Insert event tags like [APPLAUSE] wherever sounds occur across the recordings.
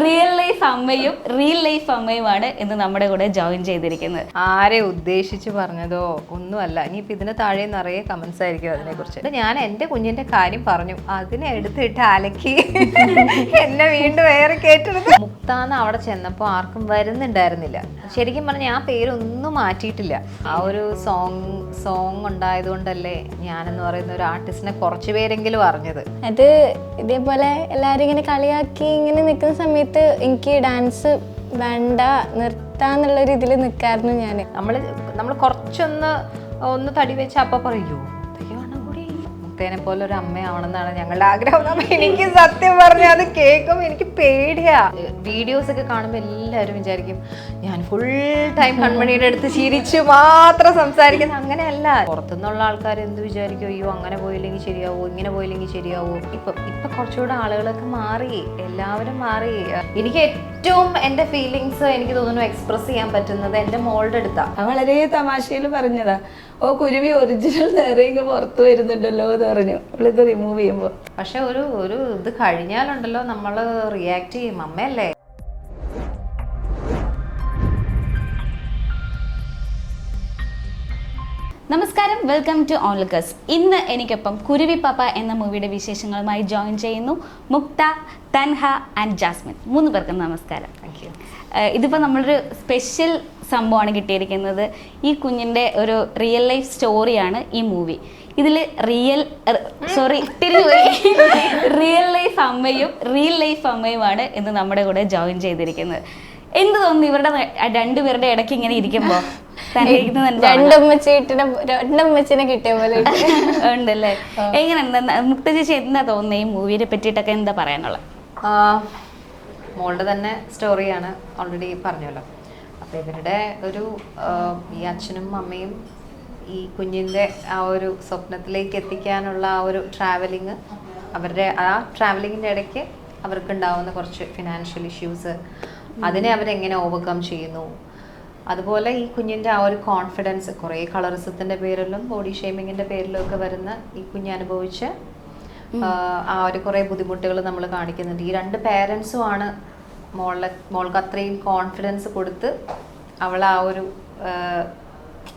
Real life അമ്മയും real life അമ്മയുമാണ് ഇന്ന് നമ്മുടെ കൂടെ ജോയിൻ ചെയ്തിരിക്കുന്നത്. ആരെ ഉദ്ദേശിച്ച് പറഞ്ഞതോ ഒന്നുമല്ല. ഇനിയിപ്പോൾ ഇതിന് താഴെ നിറയെ കമന്റ്സ് ആയിരിക്കും അതിനെക്കുറിച്ച്. ഞാൻ എന്റെ കുഞ്ഞിന്റെ കാര്യം പറഞ്ഞു. അതിനെ എടുത്തിട്ട് അലക്കി എന്നെ വീണ്ടും വേറെ കേട്ടെടുത്ത് മുക്താന്ന് അവിടെ ചെന്നപ്പോൾ ആർക്കും വരുന്നുണ്ടായിരുന്നില്ല. ശരിക്കും പറഞ്ഞാൽ ആ പേരൊന്നും മാറ്റിയിട്ടില്ല. ആ ഒരു സോങ് സോങ് ഉണ്ടായതുകൊണ്ടല്ലേ ഞാനെന്ന് പറയുന്ന ഒരു ആർട്ടിസ്റ്റിനെ കുറച്ച് പേരെങ്കിലും അറിഞ്ഞത്. അത് ഇതേപോലെ എല്ലാവരും ഇങ്ങനെ കളിയാക്കി ഇങ്ങനെ നിൽക്കുന്ന സമയത്ത് എനിക്ക് ഡാൻസ് വേണ്ട നിർത്താന്നുള്ള ഒരു ഇതിൽ നിൽക്കായിരുന്നു ഞാൻ നമ്മൾ നമ്മൾ കുറച്ചൊന്ന് ഒന്ന് തടി വെച്ച് അപ്പൊ പറയൂ. മുക്തേനെ പോലെ ഒരു അമ്മയാവണമെന്നാണ് ഞങ്ങളുടെ ആഗ്രഹം. എനിക്ക് സത്യം പറഞ്ഞ അത് കേൾക്കും എനിക്ക് പേടിയാ. വീഡിയോസ് ഒക്കെ കാണുമ്പോൾ എല്ലാവരും വിചാരിക്കും ഞാൻ ഫുൾ ടൈം കൺമണിയുടെ അടുത്ത് ചിരിച്ചു മാത്രം സംസാരിക്കുന്നത് അങ്ങനെയല്ല. പുറത്തുനിന്നുള്ള ആൾക്കാർ എന്ത് വിചാരിക്കും അയ്യോ അങ്ങനെ പോയില്ലെങ്കിൽ ശരിയാവോ ഇങ്ങനെ പോയില്ലെങ്കിൽ ശരിയാവോ? ഇപ്പൊ ഇപ്പൊ കുറച്ചുകൂടെ ആളുകളൊക്കെ മാറി എല്ലാവരും മാറി. എനിക്ക് ഏറ്റവും എന്റെ ഫീലിങ്സ് എനിക്ക് തോന്നുന്നു എക്സ്പ്രസ് ചെയ്യാൻ പറ്റുന്നത് എന്റെ മോളുടെ അടുത്താ. അത് വളരെ തമാശയിൽ പറഞ്ഞതാ. ഓ കുരുവി ഒറിജിനൽ നേരെ പുറത്ത് വരുന്നുണ്ടല്ലോ എന്ന് പറഞ്ഞു. അവളിത് റിമൂവ് ചെയ്യുമ്പോൾ പക്ഷെ ഒരു ഒരു ഇത് കഴിഞ്ഞാലുണ്ടല്ലോ നമ്മൾ റിയാക്ട് ചെയ്യും. അമ്മയല്ലേ? നമസ്കാരം. വെൽക്കം ടു ഓൺലക്കസ് ഇന്ന് എനിക്കൊപ്പം കുരുവി പാപ്പ എന്ന മൂവിയുടെ വിശേഷങ്ങളുമായി ജോയിൻ ചെയ്യുന്നു മുക്ത തൻഹ ആൻഡ് ജാസ്മിൻ. മൂന്ന് പേർക്കും നമസ്കാരം. ഇതിപ്പോൾ നമ്മളൊരു സ്പെഷ്യൽ സംഭവമാണ് കിട്ടിയിരിക്കുന്നത്. ഈ കുഞ്ഞിന്റെ ഒരു റിയൽ ലൈഫ് സ്റ്റോറിയാണ് ഈ മൂവി ഇതിൽ റിയൽ സോറി തിരിഞ്ഞുപോയി റിയൽ ലൈഫ് അമ്മയും റിയൽ ലൈഫ് അമ്മയുമാണ് ഇന്ന് നമ്മുടെ കൂടെ ജോയിൻ ചെയ്തിരിക്കുന്നത്. എന്ത് തോന്നുന്നു ഇവരുടെ രണ്ടുപേരുടെ ഇടയ്ക്ക് ഇങ്ങനെ ഇരിക്കുമ്പോൾ രണ്ടമ്മച്ചിനെ കിട്ടിയ പോലെ. ഉണ്ടല്ലേ? എങ്ങനെ എന്താ മുക്ത ചേച്ചി എന്താ തോന്നുന്നത് ഈ മൂവിനെ പറ്റിയിട്ടൊക്കെ എന്താ പറയാനുള്ളത് മോളുടെ തന്നെ സ്റ്റോറിയാണ് ഓൾറെഡി പറഞ്ഞല്ലോ. അപ്പോൾ ഇവരുടെ ഒരു ഈ അച്ഛനും അമ്മയും ഈ കുഞ്ഞിന്റെ ആ ഒരു സ്വപ്നത്തിലേക്ക് എത്തിക്കാനുള്ള ആ ഒരു ട്രാവലിങ് അവരുടെ ആ ട്രാവലിങ്ങിന്റെ ഇടയ്ക്ക് അവർക്ക് ഉണ്ടാവുന്ന കുറച്ച് ഫിനാൻഷ്യൽ ഇഷ്യൂസ് അതിനെ അവരെങ്ങനെ ഓവർകം ചെയ്യുന്നു. അതുപോലെ ഈ കുഞ്ഞിന്റെ ആ ഒരു കോൺഫിഡൻസ് കുറേ കളറിസത്തിന്റെ പേരിലും ബോഡി ഷേമിങ്ങിന്റെ പേരിലും ഒക്കെ വരുന്ന ഈ കുഞ്ഞ് അനുഭവിച്ച ആ ഒരു കുറേ ബുദ്ധിമുട്ടുകൾ നമ്മൾ കാണിക്കുന്നുണ്ട്. ഈ രണ്ട് പേരൻസും ആണ് മോളെ മോൾക്ക് അത്രയും കോൺഫിഡൻസ് കൊടുത്ത് അവൾ ആ ഒരു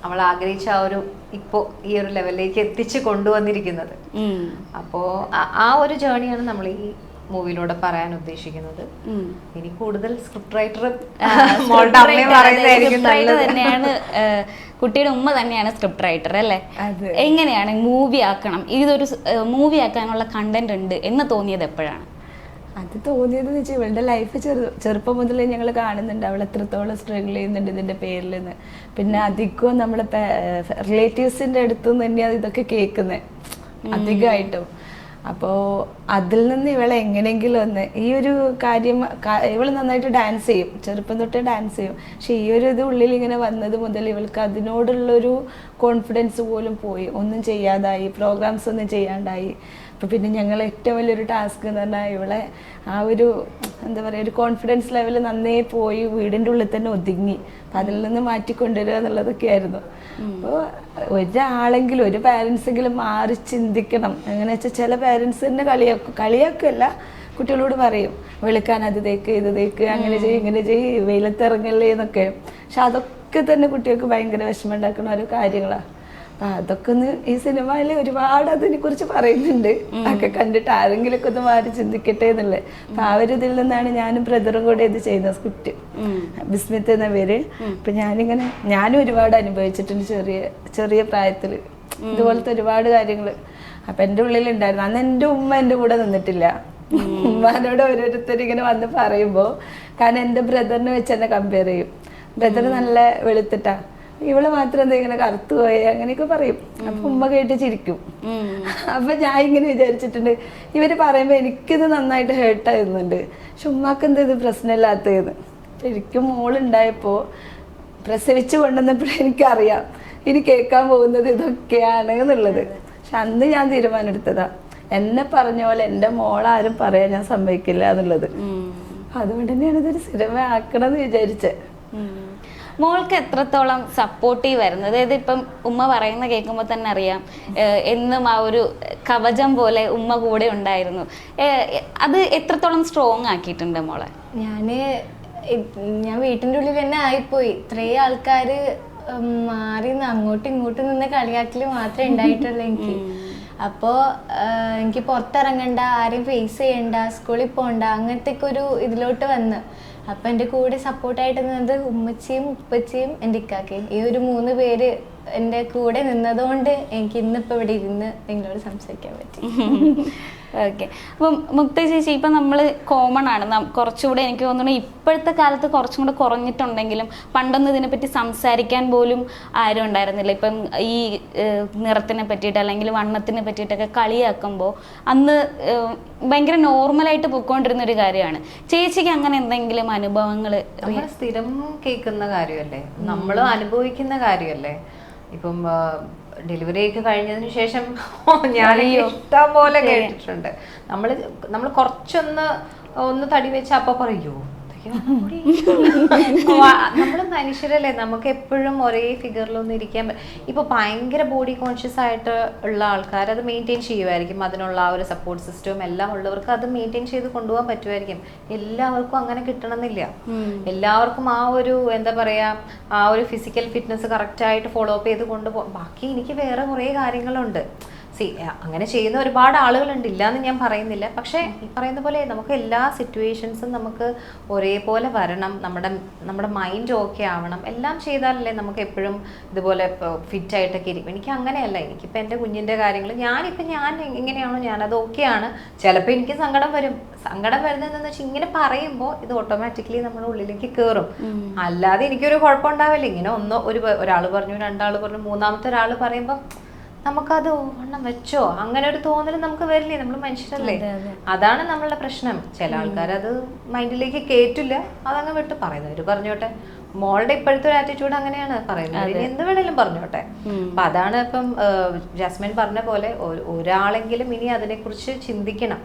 അവൾ ആഗ്രഹിച്ച ആ ഒരു ഇപ്പോ ഈ ഒരു ലെവലിലേക്ക് എത്തിച്ച് കൊണ്ടുവന്നിരിക്കുന്നത്. അപ്പോ അപ്പോൾ ആ ഒരു ജേണിയാണ് നമ്മൾ ഈ മൂവിയിലൂടെ പറയാൻ ഉദ്ദേശിക്കുന്നത്. ഇനി കൂടുതൽ സ്ക്രിപ്റ്റ് റൈറ്റർ തന്നെയാണ് കുട്ടിയുടെ ഉമ്മ തന്നെയാണ് സ്ക്രിപ്റ്റ് റൈറ്റർ അല്ലേ? എങ്ങനെയാണ് മൂവി ആക്കണം? ഇതൊരു മൂവി ആക്കാനുള്ള കണ്ടന്റ് ഉണ്ട് എന്ന് തോന്നിയത് എപ്പോഴാണ്? അത് തോന്നിയത് വെച്ചാൽ ഇവളുടെ ലൈഫ് ചെറു ചെറുപ്പം മുതലേ ഞങ്ങൾ കാണുന്നുണ്ട്. അവൾ എത്രത്തോളം സ്ട്രഗിൾ ചെയ്യുന്നുണ്ട് ഇതിന്റെ പേരിൽ നിന്ന് പിന്നെ അധികവും നമ്മളെ റിലേറ്റീവ്സിന്റെ അടുത്തു നിന്ന് തന്നെയാണ് ഇതൊക്കെ കേൾക്കുന്നത് അധികമായിട്ടും അപ്പോൾ അതിൽ നിന്ന് ഇവളെ എങ്ങനെയെങ്കിലും ഒന്ന് ഈ ഒരു കാര്യം ഇവൾ നന്നായിട്ട് ഡാൻസ് ചെയ്യും. ചെറുപ്പം തൊട്ടേ ഡാൻസ് ചെയ്യും. പക്ഷെ ഈ ഒരു ഇത് ഉള്ളിൽ ഇങ്ങനെ വന്നത് മുതൽ ഇവൾക്ക് അതിനോടുള്ളൊരു കോൺഫിഡൻസ് പോലും പോയി. ഒന്നും ചെയ്യാതായി. പ്രോഗ്രാംസ് ഒന്നും ചെയ്യാണ്ടായി. അപ്പോൾ പിന്നെ ഞങ്ങൾ ഏറ്റവും വലിയൊരു ടാസ്ക് എന്ന് പറഞ്ഞാൽ ഇവളെ ആ ഒരു എന്താ പറയുക ഒരു കോൺഫിഡൻസ് ലെവൽ നന്നേ പോയി വീടിന്റെ ഉള്ളിൽ തന്നെ ഒതുങ്ങി. അപ്പം അതിൽ നിന്ന് മാറ്റിക്കൊണ്ടുവരിക എന്നുള്ളതൊക്കെ ആയിരുന്നു. അപ്പോൾ ഒരാളെങ്കിലും ഒരു പാരൻസെങ്കിലും മാറി ചിന്തിക്കണം. അങ്ങനെ വെച്ചാൽ ചില പാരൻസ് തന്നെ കളിയാക്കും കളിയാക്കല്ല കുട്ടികളോട് പറയും. വെളുക്കാൻ അത് തേക്ക് ഇത് തേക്ക് അങ്ങനെ ചെയ്യും ഇങ്ങനെ ചെയ്യും വെയിലത്തിറങ്ങല്ലേ എന്നൊക്കെ. പക്ഷെ അതൊക്കെ തന്നെ കുട്ടികൾക്ക് ഭയങ്കര വിഷമം ഉണ്ടാക്കുന്ന ഓരോ കാര്യങ്ങളാണ് അപ്പൊ അതൊക്കെ ഒന്ന് ഈ സിനിമയിൽ ഒരുപാട് അതിനെ കുറിച്ച് പറയുന്നുണ്ട് ഒക്കെ കണ്ടിട്ട് ആരെങ്കിലും ഒക്കെ ഒന്ന് മാറി ചിന്തിക്കട്ടെ എന്നുള്ളത്. അപ്പൊ ആ ഒരു ഇതിൽ നിന്നാണ് ഞാനും ബ്രദറും കൂടെ ഇത് ചെയ്യുന്ന സ്ക്രിപ്റ്റ്. ബിസ്മിത്ത് എന്ന പേര് അപ്പൊ ഞാനിങ്ങനെ ഞാനും ഒരുപാട് അനുഭവിച്ചിട്ടുണ്ട് ചെറിയ ചെറിയ പ്രായത്തിൽ ഇതുപോലത്തെ ഒരുപാട് കാര്യങ്ങൾ അപ്പൊ എന്റെ ഉള്ളിലുണ്ടായിരുന്നു. അന്ന് എന്റെ ഉമ്മ എന്റെ കൂടെ നിന്നിട്ടില്ല. ഉമ്മാനോട് ഓരോരുത്തർ ഇങ്ങനെ വന്ന് പറയുമ്പോൾ കാരണം എന്റെ ബ്രദറിനെ വെച്ച് എന്നെ കമ്പയർ ചെയ്യും. ബ്രദർ നല്ല വെളുത്തിട്ടാ. ഇവൾ മാത്രം എന്താ ഇങ്ങനെ കറുത്തു പോയെ? അങ്ങനെയൊക്കെ പറയും. അപ്പൊ ഉമ്മ കേട്ട് ചിരിക്കും. അപ്പൊ ഞാൻ ഇങ്ങനെ വിചാരിച്ചിട്ടുണ്ട് ഇവർ പറയുമ്പോ എനിക്കിത് നന്നായിട്ട് ഹേർട്ട് ആയിരുന്നുണ്ട്. പക്ഷെ ഉമ്മാക്ക് എന്താ ഇത് പ്രശ്നമില്ലാത്തതെന്ന്. ശരിക്കും മോളുണ്ടായപ്പോ പ്രസവിച്ചു കൊണ്ടുവന്നപ്പോഴും എനിക്കറിയാം. ഇനി കേൾക്കാൻ പോകുന്നത് ഇതൊക്കെയാണ് എന്നുള്ളത്. പക്ഷെ അന്ന് ഞാൻ തീരുമാനമെടുത്തതാ. എന്നെ പറഞ്ഞ പോലെ എന്റെ മോളാരും പറയാൻ ഞാൻ സമ്മതിക്കില്ല എന്നുള്ളത്. അതുകൊണ്ട് തന്നെയാണ് ഇതൊരു സിനിമ ആക്കണം എന്ന് വിചാരിച്ചത് ഉം. മോൾക്ക് എത്രത്തോളം സപ്പോർട്ടീവ് ആയിരുന്നു? അതായത് ഇപ്പം ഉമ്മ പറയുന്ന കേൾക്കുമ്പോൾ തന്നെ അറിയാം എന്നും ആ ഒരു കവചം പോലെ ഉമ്മ കൂടെ ഉണ്ടായിരുന്നു. അത് എത്രത്തോളം സ്ട്രോങ് ആക്കിയിട്ടുണ്ട് മോളെ? ഞാൻ ഞാൻ വീട്ടിന്റെ ഉള്ളിൽ തന്നെ ആയിപ്പോയി. ഇത്രയും ആൾക്കാർ മാറി നിന്ന് അങ്ങോട്ടും ഇങ്ങോട്ടും നിന്ന് കളിയാക്കൽ മാത്രമേ ഉണ്ടായിട്ടുള്ളൂ എനിക്ക്. അപ്പോൾ എനിക്ക് പുറത്തിറങ്ങണ്ട ആരെയും ഫേസ് ചെയ്യണ്ട സ്കൂളിൽ പോകണ്ട അങ്ങനത്തെ ഒരു ഇതിലോട്ട് വന്ന്. അപ്പം എന്റെ കൂടെ സപ്പോർട്ടായിട്ട് നിന്നത് ഉമ്മച്ചിയും ഉപ്പച്ചിയും എന്റെ ഇക്കാക്കയും. ഈ ഒരു മൂന്ന് പേര് എന്റെ കൂടെ നിന്നതുകൊണ്ട് എനിക്ക് ഇന്നിപ്പോ ഇവിടെ ഇരുന്ന് നിങ്ങളോട് സംസാരിക്കാൻ പറ്റി. [LAUGHS] ഓക്കെ അപ്പം മുക്ത ചേച്ചി ഇപ്പം നമ്മൾ കോമൺ ആണ്. കുറച്ചുകൂടെ എനിക്ക് തോന്നുന്നു ഇപ്പോഴത്തെ കാലത്ത് കുറച്ചും കൂടെ കുറഞ്ഞിട്ടുണ്ടെങ്കിലും പണ്ടൊന്നും ഇതിനെപ്പറ്റി സംസാരിക്കാൻ പോലും ആരും ഉണ്ടായിരുന്നില്ല. ഇപ്പം ഈ നിറത്തിനെ പറ്റിയിട്ട് അല്ലെങ്കിൽ വണ്ണത്തിനെ പറ്റിയിട്ടൊക്കെ കളിയാക്കുമ്പോൾ അന്ന് ഭയങ്കര നോർമലായിട്ട് പൊയ്ക്കൊണ്ടിരുന്ന ഒരു കാര്യമാണ്. ചേച്ചിക്ക് അങ്ങനെ എന്തെങ്കിലും അനുഭവങ്ങൾ സ്ഥിരം കേൾക്കുന്ന കാര്യമല്ലേ? നമ്മൾ അനുഭവിക്കുന്ന കാര്യമല്ലേ? ഇപ്പം ഡെലിവറി ഒക്കെ കഴിഞ്ഞതിന് ശേഷം ഞാൻ ഇഷ്ടം പോലെ കേട്ടിട്ടുണ്ട്. നമ്മൾ നമ്മൾ കുറച്ചൊന്ന് ഒന്ന് തടി വെച്ച് അപ്പൊ പറയോ? നമ്മൾ മനുഷ്യരല്ലേ നമുക്ക് എപ്പോഴും ഒരേ ഫിഗറിലൊന്നും ഇരിക്കാൻ ഇപ്പൊ ഭയങ്കര ബോഡി കോൺഷ്യസ് ആയിട്ട് ഉള്ള ആൾക്കാർ അത് മെയിന്റെയിൻ ചെയ്യുമായിരിക്കും അതിനുള്ള ആ ഒരു സപ്പോർട്ട് സിസ്റ്റവും എല്ലാം ഉള്ളവർക്ക് അത് മെയിന്റെയിൻ ചെയ്ത് കൊണ്ടുപോകാൻ പറ്റുമായിരിക്കും എല്ലാവർക്കും അങ്ങനെ കിട്ടണമെന്നില്ല. എല്ലാവർക്കും ആ ഒരു എന്താ പറയാ ആ ഒരു ഫിസിക്കൽ ഫിറ്റ്നസ് കറക്റ്റ് ആയിട്ട് ഫോളോ അപ്പ് ചെയ്ത് കൊണ്ടുപോകാം ബാക്കി എനിക്ക് വേറെ കുറേ കാര്യങ്ങളുണ്ട്. സി അങ്ങനെ ചെയ്യുന്ന ഒരുപാട് ആളുകളുണ്ട്. ഇല്ലാന്ന് ഞാൻ പറയുന്നില്ല. പക്ഷേ ഈ പറയുന്ന പോലെ നമുക്ക് എല്ലാ സിറ്റുവേഷൻസും നമുക്ക് ഒരേപോലെ വരണം. നമ്മുടെ നമ്മുടെ മൈൻഡ് ഓക്കെ ആവണം. എല്ലാം ചെയ്താലല്ലേ നമുക്ക് എപ്പോഴും ഇതുപോലെ ഫിറ്റ് ആയിട്ടൊക്കെ ഇരിക്കും. എനിക്ക് അങ്ങനെയല്ല. എനിക്കിപ്പോൾ എന്റെ കുഞ്ഞിന്റെ കാര്യങ്ങൾ ഞാനിപ്പോൾ ഞാൻ എങ്ങനെയാണോ ഞാനത് ഓക്കെയാണ് ചിലപ്പോൾ എനിക്ക് സങ്കടം വരും. സങ്കടം വരുന്നതെന്ന് വെച്ചാൽ ഇങ്ങനെ പറയുമ്പോൾ ഇത് ഓട്ടോമാറ്റിക്കലി നമ്മുടെ ഉള്ളിലേക്ക് കയറും അല്ലാതെ എനിക്കൊരു കുഴപ്പമുണ്ടാവില്ല ഇങ്ങനെ ഒന്നോ ഒരു ഒരാൾ പറഞ്ഞു രണ്ടാൾ പറഞ്ഞു മൂന്നാമത്തെ ഒരാൾ പറയുമ്പോൾ നമുക്കത് വണ്ണം വെച്ചോ? അങ്ങനെ ഒരു തോന്നൽ നമുക്ക് വരില്ലേ? നമ്മൾ മനുഷ്യരല്ലേ? അതാണ് നമ്മളുടെ പ്രശ്നം. ചില ആൾക്കാർ അത് മൈൻഡിലേക്ക് കേറ്റില്ല. അതങ്ങ് വിട്ട് പറയുന്നവര് പറഞ്ഞോട്ടെ മോളുടെ ഇപ്പോഴത്തെ ഒരു ആറ്റിറ്റ്യൂഡ് അങ്ങനെയാണ് പറയുന്നത്. ഇനി എന്ത് വേണേലും പറഞ്ഞോട്ടെ. അപ്പൊ അതാണ് ഇപ്പം ജസ്മിൻ പറഞ്ഞ പോലെ ഒരാളെങ്കിലും ഇനി അതിനെക്കുറിച്ച് ചിന്തിക്കണം.